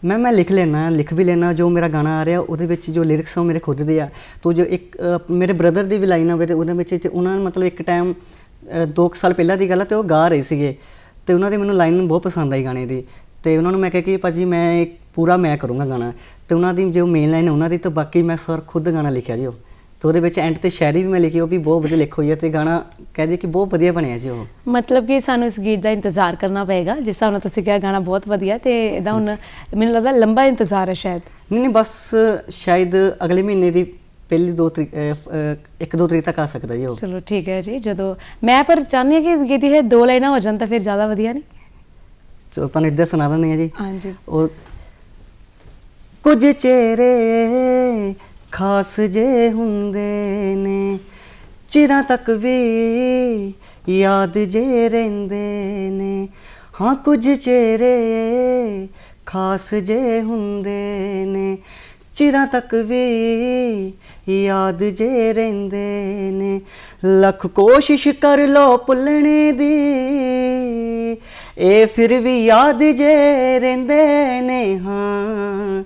ਮੈਂ ਮੈਂ ਲਿਖ ਲੈਣਾ ਲਿਖ ਵੀ ਲੈਣਾ ਜੋ ਮੇਰਾ ਗਾਣਾ ਆ ਰਿਹਾ ਉਹਦੇ ਵਿੱਚ ਜੋ ਲਿਰਿਕਸ ਆ ਉਹ ਮੇਰੇ ਖੁਦ ਦੇ ਆ। ਤੋ ਜੋ ਇੱਕ ਅ, ਮੇਰੇ ਬ੍ਰਦਰ ਦੀ ਵੀ ਲਾਈਨ ਆਵੇ ਤੇ ਉਹਨਾਂ ਵਿੱਚ ਤੇ ਉਹਨਾਂ ਨੇ ਮਤਲਬ ਇੱਕ ਟਾਈਮ 2 ਸਾਲ ਪਹਿਲਾਂ ਦੀ ਗੱਲ ਆ ਤੇ ਉਹ ਗਾ ਰਹੇ ਸੀਗੇ। ਤੇ ਉਹਨਾਂ ਦੀ ਮੈਨੂੰ ਲਾਈਨ ਬਹੁਤ ਪਸੰਦ ਆਈ ਗਾਣੇ ਦੀ। ਤੇ ਉਹਨਾਂ ਨੂੰ ਮੈਂ ਕਿਹਾ ਕਿ ਭਾਜੀ ਮੈਂ ਇੱਕ ਪੂਰਾ ਮੈਂ ਕਰੂੰਗਾ ਗਾਣਾ। ਤੇ ਉਹਨਾਂ ਦੀ ਜੋ ਮੇਨ ਲਾਈਨ ਉਹਨਾਂ ਦੀ ਤਾਂ ਬਾਕੀ ਮੈਂ ਸਰ ਖੁਦ ਗਾਣਾ ਲਿਖਿਆ ਜੀ ਉਹ। ਤੇ ਉਹਦੇ ਵਿੱਚ ਐਂਡ ਤੇ ਸ਼ਾਇਰੀ ਵੀ ਮੈਂ ਲਿਖੀ ਉਹ ਵੀ ਬਹੁਤ ਵਧੀਆ ਲਿਖੀ ਹੋਈ ਹੈ ਤੇ ਗਾਣਾ ਕਹਦੇ ਕਿ ਬਹੁਤ ਵਧੀਆ ਬਣਿਆ ਜੀ ਉਹ। ਮਤਲਬ ਕਿ ਸਾਨੂੰ ਇਸ ਗੀਤ ਦਾ ਇੰਤਜ਼ਾਰ ਕਰਨਾ ਪਏਗਾ ਜਿਸ ਹਿਸਾਬ ਨਾਲ ਤੁਸੀਂ ਕਿਹਾ ਗਾਣਾ ਬਹੁਤ ਵਧੀਆ ਤੇ ਇਹਦਾ ਹੁਣ ਮੈਨੂੰ ਲੱਗਦਾ ਲੰਬਾ ਇੰਤਜ਼ਾਰ ਹੈ ਸ਼ਾਇਦ। ਨਹੀਂ ਨਹੀਂ ਬਸ ਸ਼ਾਇਦ ਅਗਲੇ ਮਹੀਨੇ ਦੀ ਪਹਿਲੀ ਦੋ ਤਰੀਕ ਇੱਕ ਦੋ ਤਰੀਕ ਤੱਕ ਆ ਸਕਦਾ ਜੀ ਉਹ। ਚਲੋ ਠੀਕ ਹੈ ਜੀ ਜਦੋਂ ਮੈਂ ਪਰ ਚਾਹੁੰਦੀ ਹਾਂ ਕਿ ਇਸ ਗੀਤ ਦੀ ਇਹ ਦੋ ਲਾਈਨਾਂ ਹੋ ਜਾਣ ਤਾਂ ਫਿਰ ਜ਼ਿਆਦਾ ਵਧੀਆ ਨਹੀਂ? ਚਲੋ ਤੁਹਾਨੂੰ ਇੱਦਾਂ ਸੁਣਾ ਦਿੰਦੇ ਆ ਜੀ। ਹਾਂਜੀ। ਉਹ ਕੁਝ ਚਿਹਰੇ ਖਾਸ ਜੇ ਹੁੰਦੇ ਨੇ, ਚਿਰਾਂ ਤੱਕ ਵੀ ਯਾਦ ਜੇ ਰਹਿੰਦੇ ਨੇ। ਹਾਂ, ਕੁਝ ਚਿਹਰੇ ਖਾਸ ਜੇ ਹੁੰਦੇ ਨੇ, ਚਿਰਾਂ ਤੱਕ ਵੀ ਯਾਦ ਜੇ ਰਹਿੰਦੇ ਨੇ। ਲੱਖ ਕੋਸ਼ਿਸ਼ ਕਰ ਲੋ ਭੁੱਲਣੇ ਦੀ, ਇਹ ਫਿਰ ਵੀ ਯਾਦ ਜੇ ਰਹਿੰਦੇ ਨੇ। ਹਾਂ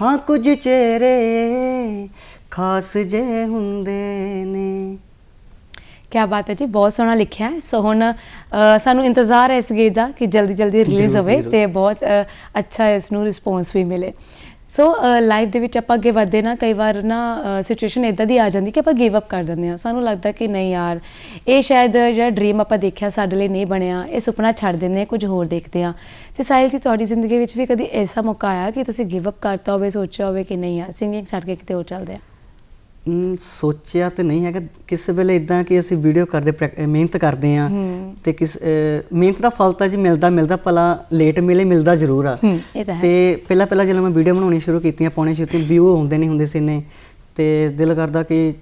ਹਾਂ ਕੁਝ ਚਿਹਰੇ ਖਾਸ ਜੇ ਹੁੰਦੇ ਨੇ। ਕਿਆ ਬਾਤ ਹੈ ਜੀ ਬਹੁਤ ਸੋਹਣਾ ਲਿਖਿਆ ਹੈ। ਸੋ ਹੁਣ ਸਾਨੂੰ ਇੰਤਜ਼ਾਰ ਹੈ ਇਸ ਗੀਤ ਦਾ ਕਿ ਜਲਦੀ ਜਲਦੀ ਰਿਲੀਜ਼ ਹੋਵੇ। ਤੇ ਬਹੁਤ ਅੱਛਾ ਇਸ ਨੂੰ ਰਿਸਪੌਂਸ ਵੀ ਮਿਲੇ। ਸੋ ਲਾਈਫ uh, ਦੇ ਵਿੱਚ ਆਪਾਂ ਅੱਗੇ ਵਧਦੇ ਨਾ, ਕਈ ਵਾਰ ਨਾ uh, ਸਿਚੁਏਸ਼ਨ ਇਦਾਂ ਦੀ ਆ ਜਾਂਦੀ ਕਿ ਆਪਾਂ ਗਿਵ ਅਪ ਕਰ ਦਿੰਦੇ ਆ ਸਾਨੂੰ ਲੱਗਦਾ ਕਿ ਨਹੀਂ ਯਾਰ, ਇਹ ਸ਼ਾਇਦ ਜਿਹੜਾ ਡ੍ਰੀਮ ਆਪਾਂ ਦੇਖਿਆ ਸਾਡੇ ਲਈ ਨਹੀਂ ਬਣਿਆ, ਇਹ ਸੁਪਨਾ ਛੱਡ ਦਿੰਦੇ ਹਾਂ, ਕੁਝ ਹੋਰ ਦੇਖਦੇ ਆ ਤੇ ਸਾਹਿਲ ਜੀ, ਤੁਹਾਡੀ ਜ਼ਿੰਦਗੀ ਵਿੱਚ ਵੀ ਕਦੀ ਐਸਾ ਮੌਕਾ ਆਇਆ ਕਿ ਤੁਸੀਂ ਗਿਵ ਅਪ ਕਰਤਾ ਹੋਵੇ, ਸੋਚਿਆ ਹੋਵੇ ਕਿ ਨਹੀਂ ਯਾਰ ਸਿੰਗਿੰਗ ਛੱਡ ਕੇ ਕਿਤੇ ਹੋਰ ਚੱਲਦੇ ਆ ਸੋਚਿਆ ਤੇ ਨਹੀਂ ਹੈਗਾ। ਕਿਸੇ ਵੇਲੇ ਇਦਾਂ ਕਿ ਅਸੀਂ ਵੀਡੀਓ ਕਰਦੇ ਮਿਹਨਤ ਕਰਦੇ ਆ। ਤੇ ਕਿਸ ਮਿਹਨਤ ਦਾ ਫਲ ਤਾਂ ਜੀ ਮਿਲਦਾ ਮਿਲਦਾ ਭਲਾ ਲੇਟ ਮਿਲੇ ਮਿਲਦਾ ਜ਼ਰੂਰ ਆ। ਤਾਂ। ਤੇ ਪਹਿਲਾਂ ਪਹਿਲਾਂ ਜਦੋਂ ਮੈਂ ਵੀਡੀਓ ਬਣਾਉਣੀ ਸ਼ੁਰੂ ਕੀਤੀਆਂ ਪਾਉਣੇ ਸ਼ੁਰੂ ਕੀਤੀਆਂ ਵਿਊ ਹੁੰਦੇ ਨਹੀਂ ਹੁੰਦੇ ਸੀ ਨੇ ਤੇ ਦਿਲ ਕਰਦਾ ਕਿ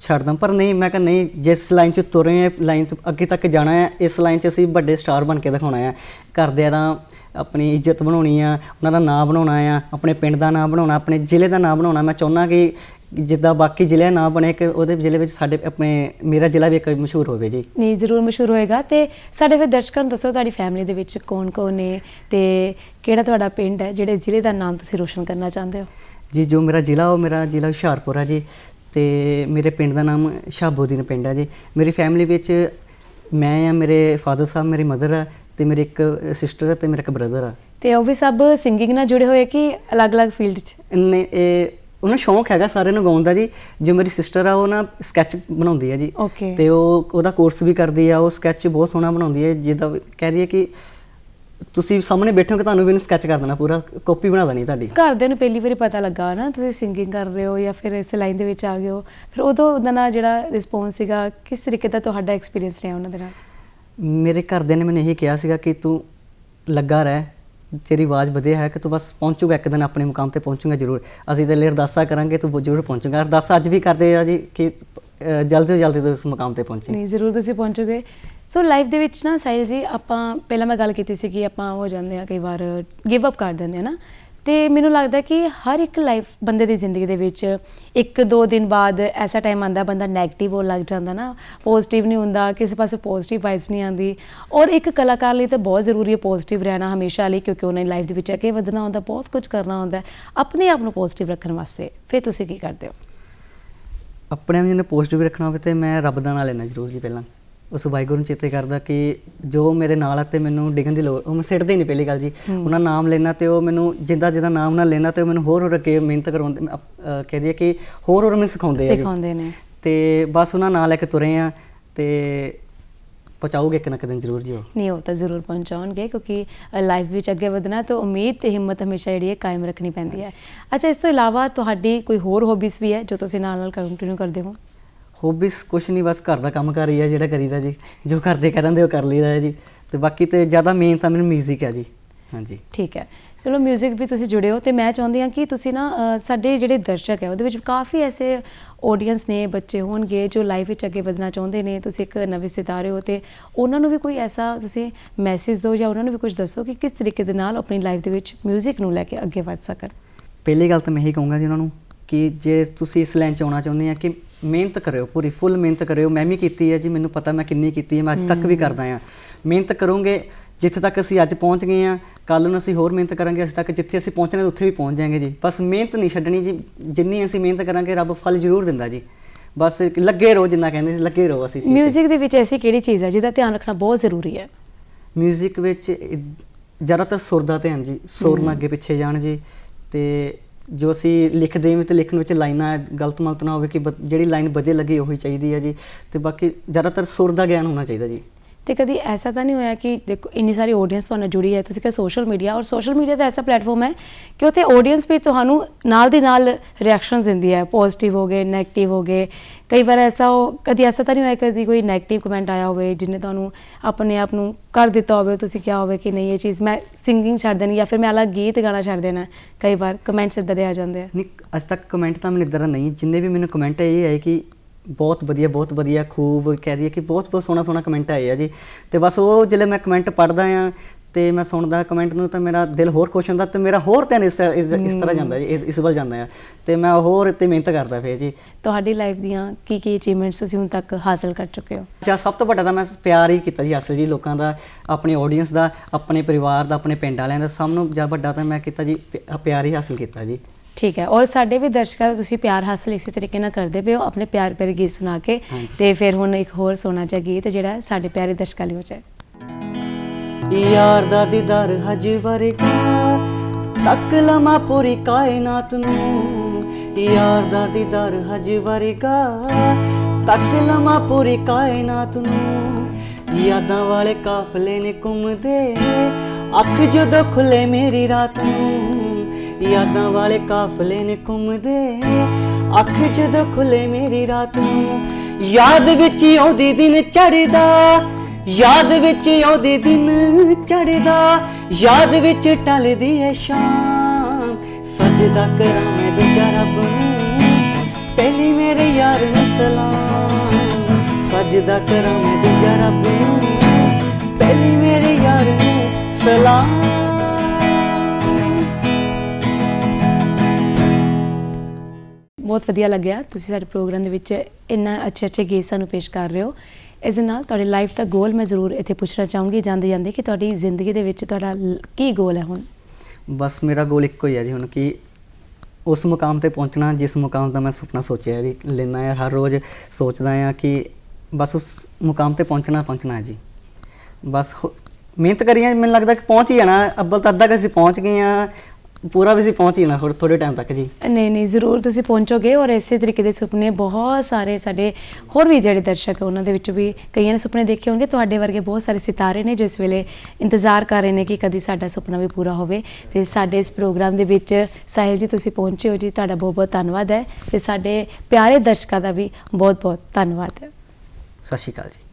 ਛੱਡ ਦਾਂ ਪਰ ਨਹੀਂ ਮੈਂ ਕਿਹਾ ਨਹੀਂ ਜਿਸ ਲਾਈਨ 'ਚ ਤੁਰੇ ਆ ਲਾਈਨ ਤੋਂ ਅੱਗੇ ਤੱਕ ਜਾਣਾ ਹੈ ਇਸ ਲਾਈਨ 'ਚ ਅਸੀਂ ਵੱਡੇ ਸਟਾਰ ਬਣ ਕੇ ਦਿਖਾਉਣਾ ਹੈ। ਘਰਦਿਆਂ ਦਾ ਆਪਣੀ ਇੱਜ਼ਤ ਬਣਾਉਣੀ ਆ ਉਹਨਾਂ ਦਾ ਨਾਂ ਬਣਾਉਣਾ ਆ ਆਪਣੇ ਪਿੰਡ ਦਾ ਨਾਂ ਬਣਾਉਣਾ ਆਪਣੇ ਜ਼ਿਲ੍ਹੇ ਦਾ ਨਾਂ ਬਣਾਉਣਾ। ਮੈਂ ਚਾਹੁੰਦਾ ਕਿ ਜਿੱਦਾਂ ਬਾਕੀ ਜ਼ਿਲ੍ਹੇ ਨਾਂ ਬਣੇ ਕਿ ਉਹਦੇ ਜ਼ਿਲ੍ਹੇ ਵਿੱਚ ਸਾਡੇ ਆਪਣੇ ਮੇਰਾ ਜ਼ਿਲ੍ਹਾ ਵੀ ਇੱਕ ਮਸ਼ਹੂਰ ਹੋਵੇ ਜੀ। ਨਹੀਂ ਜ਼ਰੂਰ ਮਸ਼ਹੂਰ ਹੋਏਗਾ ਤੇ ਸਾਡੇ ਫਿਰ ਦਰਸ਼ਕਾਂ ਨੂੰ ਦੱਸੋ ਤੁਹਾਡੀ ਫੈਮਿਲੀ ਦੇ ਵਿੱਚ ਕੌਣ-ਕੌਣ ਨੇ ਤੇ ਕਿਹੜਾ ਤੁਹਾਡਾ ਪਿੰਡ ਹੈ ਜਿਹੜੇ ਜ਼ਿਲ੍ਹੇ ਦਾ ਨਾਮ ਤੁਸੀਂ ਰੋਸ਼ਨ ਕਰਨਾ ਚਾਹੁੰਦੇ ਹੋ? ਜੀ ਜੋ ਮੇਰਾ ਜ਼ਿਲ੍ਹਾ ਉਹ ਮੇਰਾ ਜ਼ਿਲ੍ਹਾ ਹੁਸ਼ਿਆਰਪੁਰ ਆ ਜੀ ਤੇ ਮੇਰੇ ਪਿੰਡ ਦਾ ਨਾਮ ਸ਼ਾਬੋਦੀਨ ਪਿੰਡ ਆ ਜੀ। ਮੇਰੀ ਫੈਮਿਲੀ ਵਿੱਚ ਮੈਂ ਆ ਮੇਰੇ ਫਾਦਰ ਸਾਹਿਬ ਮੇਰੀ ਮਦਰ ਆ ਤੇ ਮੇਰੇ ਇੱਕ ਸਿਸਟਰ ਤੇ ਮੇਰਾ ਇੱਕ ਬ੍ਰਦਰ ਆ। ਤੇ ਉਹ ਵੀ ਸਭ ਸਿੰਗਿੰਗ ਨਾਲ ਜੁੜੇ ਹੋਏ ਕਿ ਅਲੱਗ-ਅਲੱਗ ਫੀਲਡ 'ਚ? ਇਹ ਉਹਨਾਂ ਸ਼ੌਂਕ ਹੈਗਾ ਸਾਰਿਆਂ ਨੂੰ ਗਾਉਣ ਦਾ ਜੀ। ਜੋ ਮੇਰੀ ਸਿਸਟਰ ਆ ਉਹ ਨਾ ਸਕੈਚ ਬਣਾਉਂਦੀ ਹੈ ਜੀ। Okay. ਤੇ ਉਹ ਉਹਦਾ ਕੋਰਸ ਵੀ ਕਰਦੀ ਆ ਉਹ ਸਕੈਚ ਬਹੁਤ ਸੋਹਣਾ ਬਣਾਉਂਦੀ ਹੈ ਵੀ ਕਹਿ ਰਹੀ ਹੈ ਕਿ ਤੁਸੀਂ ਸਾਹਮਣੇ ਬੈਠੋਗੇ ਤੁਹਾਨੂੰ ਵੀ ਸਕੈਚ ਕਰ ਦੇਣਾ ਪੂਰਾ ਕਾਪੀ ਬਣਾ ਦੇਣੀ ਤੁਹਾਡੀ। ਘਰਦਿਆਂ ਨੂੰ ਪਹਿਲੀ ਵਾਰੀ ਪਤਾ ਲੱਗਾ ਨਾ ਤੁਸੀਂ ਸਿੰਗਿੰਗ ਕਰ ਰਹੇ ਹੋ ਜਾਂ ਫਿਰ ਇਸ ਲਾਈਨ ਦੇ ਵਿੱਚ ਆ ਗਏ ਹੋ। ਫਿਰ ਉਦੋਂ ਉਹਦਾ ਨਾ ਜਿਹੜਾ ਰਿਸਪੌਂਸ ਸੀਗਾ ਕਿਸ ਤਰੀਕੇ ਦਾ ਤੁਹਾਡਾ ਐਕਸਪੀਰੀਅੰਸ ਰਿਹਾ ਉਹਨਾਂ ਦੇ ਨਾਲ? ਮੇਰੇ ਘਰਦਿਆਂ ਨੇ ਮੈਨੂੰ ਇਹੀ ਕਿਹਾ ਸੀਗਾ ਕਿ ਤੂੰ ਲੱਗਾ ਰਹਿ। ਤੇਰੀ ਆਵਾਜ਼ ਵਧੀਆ ਹੈ ਕਿ ਤੂੰ ਬਸ ਪਹੁੰਚੂਗਾ, ਇੱਕ ਦਿਨ ਆਪਣੇ ਮੁਕਾਮ ਤੇ ਪਹੁੰਚੂਗਾ ਜ਼ਰੂਰ। ਅਸੀਂ ਤੇ ਲਈ ਅਰਦਾਸਾਂ ਕਰਾਂਗੇ, ਤੂੰ ਜ਼ਰੂਰ ਪਹੁੰਚੂਗਾ। ਅਰਦਾਸਾਂ ਅੱਜ ਵੀ ਕਰਦੇ ਆ ਜੀ ਕਿ ਜਲਦੀ ਤੋਂ ਜਲਦੀ ਤੂੰ ਇਸ ਮੁਕਾਮ ਤੇ ਪਹੁੰਚੇ। ਨਹੀਂ, ਜ਼ਰੂਰ ਤੁਸੀਂ ਪਹੁੰਚੋਗੇ। ਸੋ ਲਾਈਫ ਦੇ ਵਿੱਚ ਨਾ, ਸਾਹਿਲ ਜੀ, ਆਪਾਂ, ਪਹਿਲਾਂ ਮੈਂ ਗੱਲ ਕੀਤੀ ਸੀ ਕਿ ਆਪਾਂ ਹੋ ਜਾਂਦੇ ਆ ਕਈ ਵਾਰ ਗਿਵ ਅਪ ਕਰ ਦਿੰਦੇ ਆ ਨਾ। ਤੇ ਮੈਨੂੰ ਲੱਗਦਾ ਕਿ ਹਰ ਇੱਕ ਲਾਈਫ ਬੰਦੇ ਦੀ ਜ਼ਿੰਦਗੀ ਦੇ ਵਿੱਚ ਇੱਕ ਦੋ ਦਿਨ ਬਾਅਦ ਐਸਾ ਟਾਈਮ ਆਂਦਾ ਬੰਦਾ 네ਗੇਟਿਵ ਹੋਣ ਲੱਗ ਜਾਂਦਾ ਨਾ ਪੋਜ਼ਿਟਿਵ ਨਹੀਂ ਹੁੰਦਾ, ਕਿਸੇ ਪਾਸੇ ਪੋਜ਼ਿਟਿਵ ਵਾਈਬਸ ਨਹੀਂ ਆਉਂਦੀ। ਔਰ ਇੱਕ ਕਲਾਕਾਰ ਲਈ ਤਾਂ ਬਹੁਤ ਜ਼ਰੂਰੀ ਹੈ ਪੋਜ਼ਿਟਿਵ ਰਹਿਣਾ ਹਮੇਸ਼ਾ ਲਈ, ਕਿਉਂਕਿ ਉਹਨਾਂ ਉਹਨੇ ਲਾਈਫ ਦੇ ਵਿੱਚ ਅੱਗੇ ਵਧਣਾ ਹੁੰਦਾ, ਬਹੁਤ ਕੁਝ ਕਰਨਾ ਹੁੰਦਾ, ਆਪਣੇ ਆਪ ਨੂੰ ਪੋਜ਼ਿਟਿਵ ਰੱਖਣ ਵਾਸਤੇ। ਫਿਰ ਤੁਸੀਂ ਕੀ ਕਰਦੇ ਹੋ? ਆਪਣੇ ਆਪ ਜਿਹਨੇ ਪੋਜ਼ਿਟਿਵ ਰੱਖਣਾ ਹੋਵੇ ਤੇ ਮੈਂ ਰੱਬ ਦਾ ਨਾਮ ਲੈਣਾ ਜ਼ਰੂਰ ਜੀ ਪਹਿਲਾਂ। ਉਸ ਵਾਹਿਗੁਰੂ ਨੂੰ ਚੇਤੇ ਕਰਦਾ ਕਿ ਜੋ ਮੇਰੇ ਨਾਲ ਆ ਤੇ ਮੈਨੂੰ ਡਿੱਗਣ ਦੀ ਲੋੜ ਉਹ ਮੈਂ ਸਿੱਟਦੇ ਹੀ ਨਹੀਂ ਪਹਿਲੀ ਗੱਲ ਜੀ। ਉਹਨਾਂ ਨਾਮ ਲੈਣਾ ਤੇ ਉਹ ਮੈਨੂੰ ਜਿੰਦਾ ਜਿੰਦਾ ਨਾਮ ਨਾਲ ਲੈਣਾ ਤੇ ਉਹ ਮੈਨੂੰ ਹੋਰ ਹੋਰ ਅੱਗੇ ਮਿਹਨਤ ਕਰਾਉਂਦੇ ਅਹ, ਕਹਿ ਦਈਏ ਕਿ ਹੋਰ ਹੋਰ ਮੈਨੂੰ ਸਿਖਾਉਂਦੇ ਆ ਸਿਖਾਉਂਦੇ ਨੇ। ਤੇ ਬਸ ਉਹਨਾਂ ਨਾਲ ਲੈ ਕੇ ਤੁਰੇ ਆ ਤੇ ਪਹੁੰਚਾਓਗੇ ਇੱਕ ਨਾ ਇੱਕ ਦਿਨ ਜ਼ਰੂਰ ਜੀ ਨਹੀਂ ਉਹ ਤਾਂ ਜ਼ਰੂਰ ਪਹੁੰਚਾਉਣਗੇ ਕਿਉਂਕਿ ਲਾਈਫ ਵਿੱਚ ਅੱਗੇ ਵਧਣਾ ਤਾਂ ਉਮੀਦ ਤੇ ਹਿੰਮਤ ਹਮੇਸ਼ਾ ਜਿਹੜੀ ਹੈ ਕਾਇਮ ਰੱਖਣੀ ਪੈਂਦੀ ਹੈ। ਅੱਛਾ ਇਸ ਤੋਂ ਇਲਾਵਾ ਤੁਹਾਡੀ ਕੋਈ ਹੋਰ ਹੌਬੀਜ਼ ਵੀ ਹੈ ਜੋ ਤੁਸੀਂ ਨਾਲ ਨਾਲ ਕੰਟੀਨਿਊ ਕਰਦੇ ਹੋ? ਹੌਬੀਸ ਕੁਛ ਨਹੀਂ ਬਸ ਘਰ ਦਾ ਕੰਮ ਕਰ ਰਹੀ ਆ ਜਿਹੜਾ ਕਰੀਦਾ ਜੀ। ਜੋ ਘਰ ਦੇ ਕਹਿੰਦੇ ਉਹ ਕਰ ਲਈਦਾ ਜੀ। ਤੇ ਬਾਕੀ ਤੇ ਜ਼ਿਆਦਾ ਮੇਨ ਤਾਂ ਮੈਨੂੰ 뮤직 ਹੈ ਜੀ। ਹਾਂਜੀ। ਠੀਕ ਹੈ। ਚਲੋ 뮤직 ਵੀ ਤੁਸੀਂ ਜੁੜੇ ਹੋ ਤੇ ਮੈਂ ਚਾਹੁੰਦੀ ਹਾਂ ਕਿ ਤੁਸੀਂ ਨਾ ਸਾਡੇ ਜਿਹੜੇ ਦਰਸ਼ਕ ਹੈ ਉਹਦੇ ਵਿੱਚ ਕਾਫੀ ਐਸੇ ਆਡੀਅנס ਨੇ ਬੱਚੇ ਹੋਣਗੇ ਜੋ ਲਾਈਫ ਵਿੱਚ ਅੱਗੇ ਵਧਣਾ ਚਾਹੁੰਦੇ ਨੇ। ਤੁਸੀਂ ਇੱਕ ਨਵੇਂ ਸਿਤਾਰੇ ਹੋ ਤੇ ਉਹਨਾਂ ਨੂੰ ਵੀ ਕੋਈ ਐਸਾ ਤੁਸੀਂ ਮੈਸੇਜ ਦਿਓ ਜਾਂ ਉਹਨਾਂ ਨੂੰ ਵੀ ਕੁਝ ਦੱਸੋ ਕਿ ਕਿਸ ਤਰੀਕੇ ਦੇ ਨਾਲ ਆਪਣੀ ਲਾਈਫ ਦੇ ਵਿੱਚ 뮤직 ਨੂੰ ਲੈ ਕੇ ਅੱਗੇ ਵਧ ਸਕਣ। ਪਹਿਲੀ ਗੱਲ ਤਾਂ ਮੈਂ ਇਹੀ ਕਹੂੰਗਾ ਜੀ ਉਹਨਾਂ ਨੂੰ ਕਿ ਜੇ ਤੁਸੀਂ ਇਸ ਲਾਈਨ 'ਚ ਆਉਣਾ ਚਾਹੁੰਦੇ ਆ ਕਿ ਮਿਹਨਤ ਕਰਿਓ ਪੂਰੀ ਫੁੱਲ ਮਿਹਨਤ ਕਰਿਓ। ਮੈਂ ਵੀ ਕੀਤੀ ਹੈ ਜੀ ਮੈਨੂੰ ਪਤਾ ਮੈਂ ਕਿੰਨੀ ਕੀਤੀ ਹੈ ਮੈਂ ਅੱਜ ਤੱਕ ਵੀ ਕਰਦਾ ਆ ਮਿਹਨਤ ਕਰੋਗੇ ਜਿੱਥੇ ਤੱਕ ਅਸੀਂ ਅੱਜ ਪਹੁੰਚ ਗਏ ਆ ਕੱਲ ਨੂੰ ਅਸੀਂ ਹੋਰ ਮਿਹਨਤ ਕਰਾਂਗੇ ਅਸੀਂ ਤੱਕ ਜਿੱਥੇ ਅਸੀਂ ਪਹੁੰਚਣਾ ਉੱਥੇ ਵੀ ਪਹੁੰਚ ਜਾਾਂਗੇ ਜੀ। ਬਸ ਮਿਹਨਤ ਨਹੀਂ ਛੱਡਣੀ ਜੀ ਜਿੰਨੀ ਅਸੀਂ ਮਿਹਨਤ ਕਰਾਂਗੇ ਰੱਬ ਫਲ ਜ਼ਰੂਰ ਦਿੰਦਾ ਜੀ। ਬਸ ਲੱਗੇ ਰਹੋ ਜਿੰਨਾ ਕਹਿੰਦੇ ਲੱਗੇ ਰਹੋ ਅਸੀਂ 뮤직 ਦੇ ਵਿੱਚ ਐਸੀ ਕਿਹੜੀ ਚੀਜ਼ ਹੈ ਜਿਹਦਾ ਧਿਆਨ ਰੱਖਣਾ ਬਹੁਤ ਜ਼ਰੂਰੀ ਹੈ? ਮਿਊਜ਼ਿਕ ਵਿੱਚ ਜ਼ਿਆਦਾਤਰ ਸੁਰ ਦਾ ਧਿਆਨ ਜੀ ਸੁਰ ਨਾ ਅੱਗੇ ਪਿੱਛੇ ਜਾਣ ਜੀ ਤੇ ਜੋ ਅਸੀਂ ਲਿਖਦੇ ਹਾਂ ਤੇ ਲਿਖਣ ਵਿੱਚ ਲਾਈਨਾਂ ਗਲਤ ਮਲਤ ਨਾ ਹੋਵੇ ਕਿ ਬ- ਜਿਹੜੀ ਲਾਈਨ ਵਧੀਆ ਲੱਗੇ ਉਹੀ ਚਾਹੀਦੀ ਹੈ ਜੀ। ਤੇ ਬਾਕੀ ਜ਼ਿਆਦਾਤਰ ਸੁਰ ਦਾ ਗਿਆਨ ਹੋਣਾ ਚਾਹੀਦਾ ਜੀ। ਤੇ ਕਦੀ ਐਸਾ ਤਾਂ ਨਹੀਂ ਹੋਇਆ ਕਿ ਦੇਖੋ, ਇੰਨੀ ਸਾਰੀ ਆਡੀਅנס ਤੁਹਾਨੂੰ ਜੁੜੀ ਹੈ, ਤੁਸੀਂ ਕਿ ਸੋਸ਼ਲ ਮੀਡੀਆ ਔਰ ਸੋਸ਼ਲ ਮੀਡੀਆ ਤਾਂ ਐਸਾ ਪਲੇਟਫਾਰਮ ਹੈ ਕਿ ਉੱਥੇ ਆਡੀਅנס ਵੀ ਤੁਹਾਨੂੰ ਨਾਲ ਦੇ ਨਾਲ ਰਿਐਕਸ਼ਨਸ ਦਿੰਦੀ ਹੈ ਪੋਜ਼ਿਟਿਵ ਹੋ ਗਏ 네ਗੇਟਿਵ ਹੋ ਗਏ। ਕਈ ਵਾਰ ਐਸਾ ਉਹ ਕਦੀ ਐਸਾ ਤਾਂ ਨਹੀਂ ਹੋਇਆ ਕਦੀ ਕੋਈ 네ਗੇਟਿਵ ਕਮੈਂਟ ਆਇਆ ਹੋਵੇ ਜਿੰਨੇ ਤੁਹਾਨੂੰ ਆਪਣੇ ਆਪ ਨੂੰ ਕਰ ਦਿੱਤਾ ਹੋਵੇ, ਤੁਸੀਂ ਕਿਹਾ ਹੋਵੇ ਕਿ ਨਹੀਂ ਇਹ ਚੀਜ਼ ਮੈਂ ਸਿੰਗਿੰਗ ਛੱਡ ਦੇਣੀ ਜਾਂ ਫਿਰ ਮੈਂ ਅਲੱਗ ਗੀਤ ਗਾਣਾ ਛੱਡ ਦੇਣਾ, ਕਈ ਵਾਰ ਕਮੈਂਟਸ ਇਦਾਂ ਦੇ ਆ ਜਾਂਦੇ ਆ। ਨਹੀਂ, ਅਜ ਤੱਕ ਕਮੈਂਟ ਤਾਂ ਮੈਨੂੰ ਇਦਾਂ ਨਹੀਂ, ਜਿੰਨੇ ਵੀ ਮੈਨੂੰ ਕਮੈਂਟ ਆਏ ਹੈ ਕਿ ਬਹੁਤ ਵਧੀਆ ਬਹੁਤ ਵਧੀਆ ਖੂਬ ਕਹਿ ਦਈਏ ਕਿ ਬਹੁਤ ਬਹੁਤ ਸੋਹਣਾ ਸੋਹਣਾ ਕਮੈਂਟ ਆਏ ਆ ਜੀ। ਤੇ ਬਸ ਉਹ ਜਦੋਂ ਮੈਂ ਕਮੈਂਟ ਪੜਦਾ ਆ ਤੇ ਮੈਂ ਸੁਣਦਾ ਕਮੈਂਟ ਨੂੰ ਤਾਂ ਮੇਰਾ ਦਿਲ ਹੋਰ ਖੁਸ਼ ਹੁੰਦਾ ਤੇ ਮੇਰਾ ਹੋਰ ਧਿਆਨ ਇਸ ਇਸ ਇਸ ਤਰ੍ਹਾਂ ਜਾਂਦਾ ਜੀ ਇਸ- ਵੱਲ ਜਾਂਦਾ ਆ। ਤੇ ਮੈਂ ਹੋਰ ਤੇ ਮਿਹਨਤ ਕਰਦਾ ਫਿਰ ਜੀ। ਤੁਹਾਡੀ ਲਾਈਫ ਦੀਆਂ ਕੀ ਕੀ ਅਚੀਵਮੈਂਟਸ ਤੁਸੀਂ ਹੁਣ ਤੱਕ ਹਾਸਲ ਕਰ ਚੁੱਕੇ ਹੋ? ਜਾਂ ਸਭ ਤੋਂ ਵੱਡਾ ਤਾਂ ਮੈਂ ਪਿਆਰ ਹੀ ਕੀਤਾ ਜੀ ਅਸਲ ਜੀ ਲੋਕਾਂ ਦਾ ਆਪਣੀ ਆਡੀਅנס ਦਾ ਆਪਣੇ ਪਰਿਵਾਰ ਦਾ ਆਪਣੇ ਪਿੰਡ ਵਾਲਿਆਂ ਦਾ। ਸਭ ਨੂੰ ਜਾਂ ਵੱਡਾ ਤਾਂ ਮੈਂ ਕੀਤਾ ਜੀ ਪਿਆਰ ਹੀ ਹਾਸਲ ਕੀਤਾ ਜੀ। ਠੀਕ ਹੈ। ਔਰ ਸਾਡੇ ਵੀ ਦਰਸ਼ਕਾਂ ਦਾ ਤੁਸੀਂ ਪਿਆਰ ਹਾਸਲ ਇਸੇ ਤਰੀਕੇ ਨਾਲ ਕਰਦੇ ਪਏ ਹੋ ਆਪਣੇ ਪਿਆਰ ਭਰੇ ਗੀਤ ਸੁਣਾ ਕੇ। ਤੇ ਫਿਰ ਹੁਣ ਇੱਕ ਹੋਰ ਸੋਨਾ ਜਿਹਾ ਗੀਤ ਜਿਹੜਾ ਸਾਡੇ ਪਿਆਰੇ ਦਰਸ਼ਕਾਂ ਲਈ ਹੋ ਜਾਏ। ਯਾਰ ਦਾ ਦੀਦਾਰ ਹਜ ਵਰਗਾ ਤੱਕ ਲਮਾ ਪੂਰੀ ਕਾਇਨਾਤ ਨੂੰ। ਯਾਰ ਦਾ ਦੀਦਾਰ ਹਜ ਵਰਗਾ ਤੱਕ ਲਮਾ ਪੂਰੀ ਕਾਇਨਾਤ ਨੂੰ। ਯਾਦਾਂ ਵਾਲੇ ਕਾਫਲੇ ਨੇ ਘੁੰਮਦੇ ਅੱਖ ਜਦੋਂ ਖੁੱਲੇ ਮੇਰੀ ਰਾਤ ਨੂੰ। ਯਾਦਾਂ ਵਾਲੇ ਕਾਫਲੇ ਨੇ ਘੁੰਮਦੇ। ਅੱਖ ਜਦੋਂ ਖੁੱਲੇ ਮੇਰੀ ਰਾਤ ਨੂੰ, ਯਾਦ ਵਿੱਚ ਆਉਂਦੀ ਦਿਨ ਚੜਦਾ ਯਾਦ ਵਿੱਚ ਆਉਂਦੀ ਦਿਨ ਚੜਦਾ ਯਾਦ ਵਿੱਚ ਟਲਦੀ ਏ ਸ਼ਾਮ। ਸਜਦਾ ਕਰਾਂ ਮੈਂ ਦੂਜਾ ਰੱਬ ਨੂੰ, ਪਹਿਲੀ ਮੇਰੇ ਯਾਰ ਨੂੰ ਸਲਾਮ। ਸਜਦਾ ਕਰਾਂ ਮੈਂ ਦੂਜਾ ਰੱਬ ਨੂੰ, ਪਹਿਲੀ ਮੇਰੇ ਯਾਰ ਨੂੰ ਸਲਾਮ। ਬਹੁਤ ਵਧੀਆ ਲੱਗਿਆ। ਤੁਸੀਂ ਸਾਡੇ ਪ੍ਰੋਗਰਾਮ ਦੇ ਵਿੱਚ ਇੰਨਾ ਅੱਛੇ ਅੱਛੇ ਗੀਤ ਸਾਨੂੰ ਪੇਸ਼ ਕਰ ਰਹੇ ਹੋ। ਇਸ ਦੇ ਨਾਲ ਤੁਹਾਡੀ ਲਾਈਫ ਦਾ ਗੋਲ ਮੈਂ ਜ਼ਰੂਰ ਇੱਥੇ ਪੁੱਛਣਾ ਚਾਹੂੰਗੀ ਜਾਂਦੇ ਜਾਂਦੇ ਕਿ ਤੁਹਾਡੀ ਜ਼ਿੰਦਗੀ ਦੇ ਵਿੱਚ ਤੁਹਾਡਾ ਕੀ ਗੋਲ ਹੈ ਹੁਣ? ਬਸ ਮੇਰਾ ਗੋਲ ਇੱਕੋ ਹੀ ਹੈ ਜੀ ਹੁਣ ਕਿ ਉਸ ਮੁਕਾਮ ਤੇ ਪਹੁੰਚਣਾ, ਜਿਸ ਮੁਕਾਮ ਦਾ ਮੈਂ ਸੁਪਨਾ ਸੋਚਿਆ ਜੀ। ਲੈਣਾ ਹੈ, ਹਰ ਰੋਜ਼ ਸੋਚਦਾ ਹਾਂ ਕਿ ਬਸ ਉਸ ਮੁਕਾਮ ਤੇ ਪਹੁੰਚਣਾ ਪਹੁੰਚਣਾ ਹੈ ਜੀ। ਬਸ ਮਿਹਨਤ ਕਰੀਏ ਮੈਨੂੰ ਲੱਗਦਾ ਕਿ ਪਹੁੰਚ ਹੀ ਜਾਣਾ। ਅੱਬਲ ਤਾਂ ਅੱਧਾ ਕਿ ਅਸੀਂ ਪਹੁੰਚ ਗਏ ਆ ਪੂਰਾ ਵੀ ਅਸੀਂ ਪਹੁੰਚ ਹੀ ਜਾਣਾ ਥੋੜੇ ਥੋੜੇ ਟਾਈਮ ਤੱਕ ਜੀ। ਨਹੀਂ ਨਹੀਂ ਜ਼ਰੂਰ ਤੁਸੀਂ ਪਹੁੰਚੋਗੇ ਔਰ ਇਸੇ ਤਰੀਕੇ ਦੇ ਸੁਪਨੇ ਬਹੁਤ ਸਾਰੇ ਸਾਡੇ ਹੋਰ ਵੀ ਜਿਹੜੇ ਦਰਸ਼ਕ ਉਹਨਾਂ ਦੇ ਵਿੱਚ ਵੀ ਕਈਆਂ ਨੇ ਸੁਪਨੇ ਦੇਖੇ ਹੋਣਗੇ। ਤੁਹਾਡੇ ਵਰਗੇ ਬਹੁਤ ਸਾਰੇ ਸਿਤਾਰੇ ਨੇ ਜੋ ਇਸ ਵੇਲੇ ਇੰਤਜ਼ਾਰ ਕਰ ਰਹੇ ਨੇ ਕਿ ਕਦੀ ਸਾਡਾ ਸੁਪਨਾ ਵੀ ਪੂਰਾ ਹੋਵੇ। ਤੇ ਸਾਡੇ ਇਸ ਪ੍ਰੋਗਰਾਮ ਦੇ ਵਿੱਚ ਸਾਹਿਲ ਜੀ ਤੁਸੀਂ ਪਹੁੰਚੇ ਹੋ ਜੀ ਤੁਹਾਡਾ ਬਹੁਤ ਬਹੁਤ ਧੰਨਵਾਦ ਹੈ। ਤੇ ਸਾਡੇ ਪਿਆਰੇ ਦਰਸ਼ਕਾਂ ਦਾ ਵੀ ਬਹੁਤ ਬਹੁਤ ਧੰਨਵਾਦ ਹੈ। ਸਤਿ ਸ਼੍ਰੀ ਅਕਾਲ ਜੀ।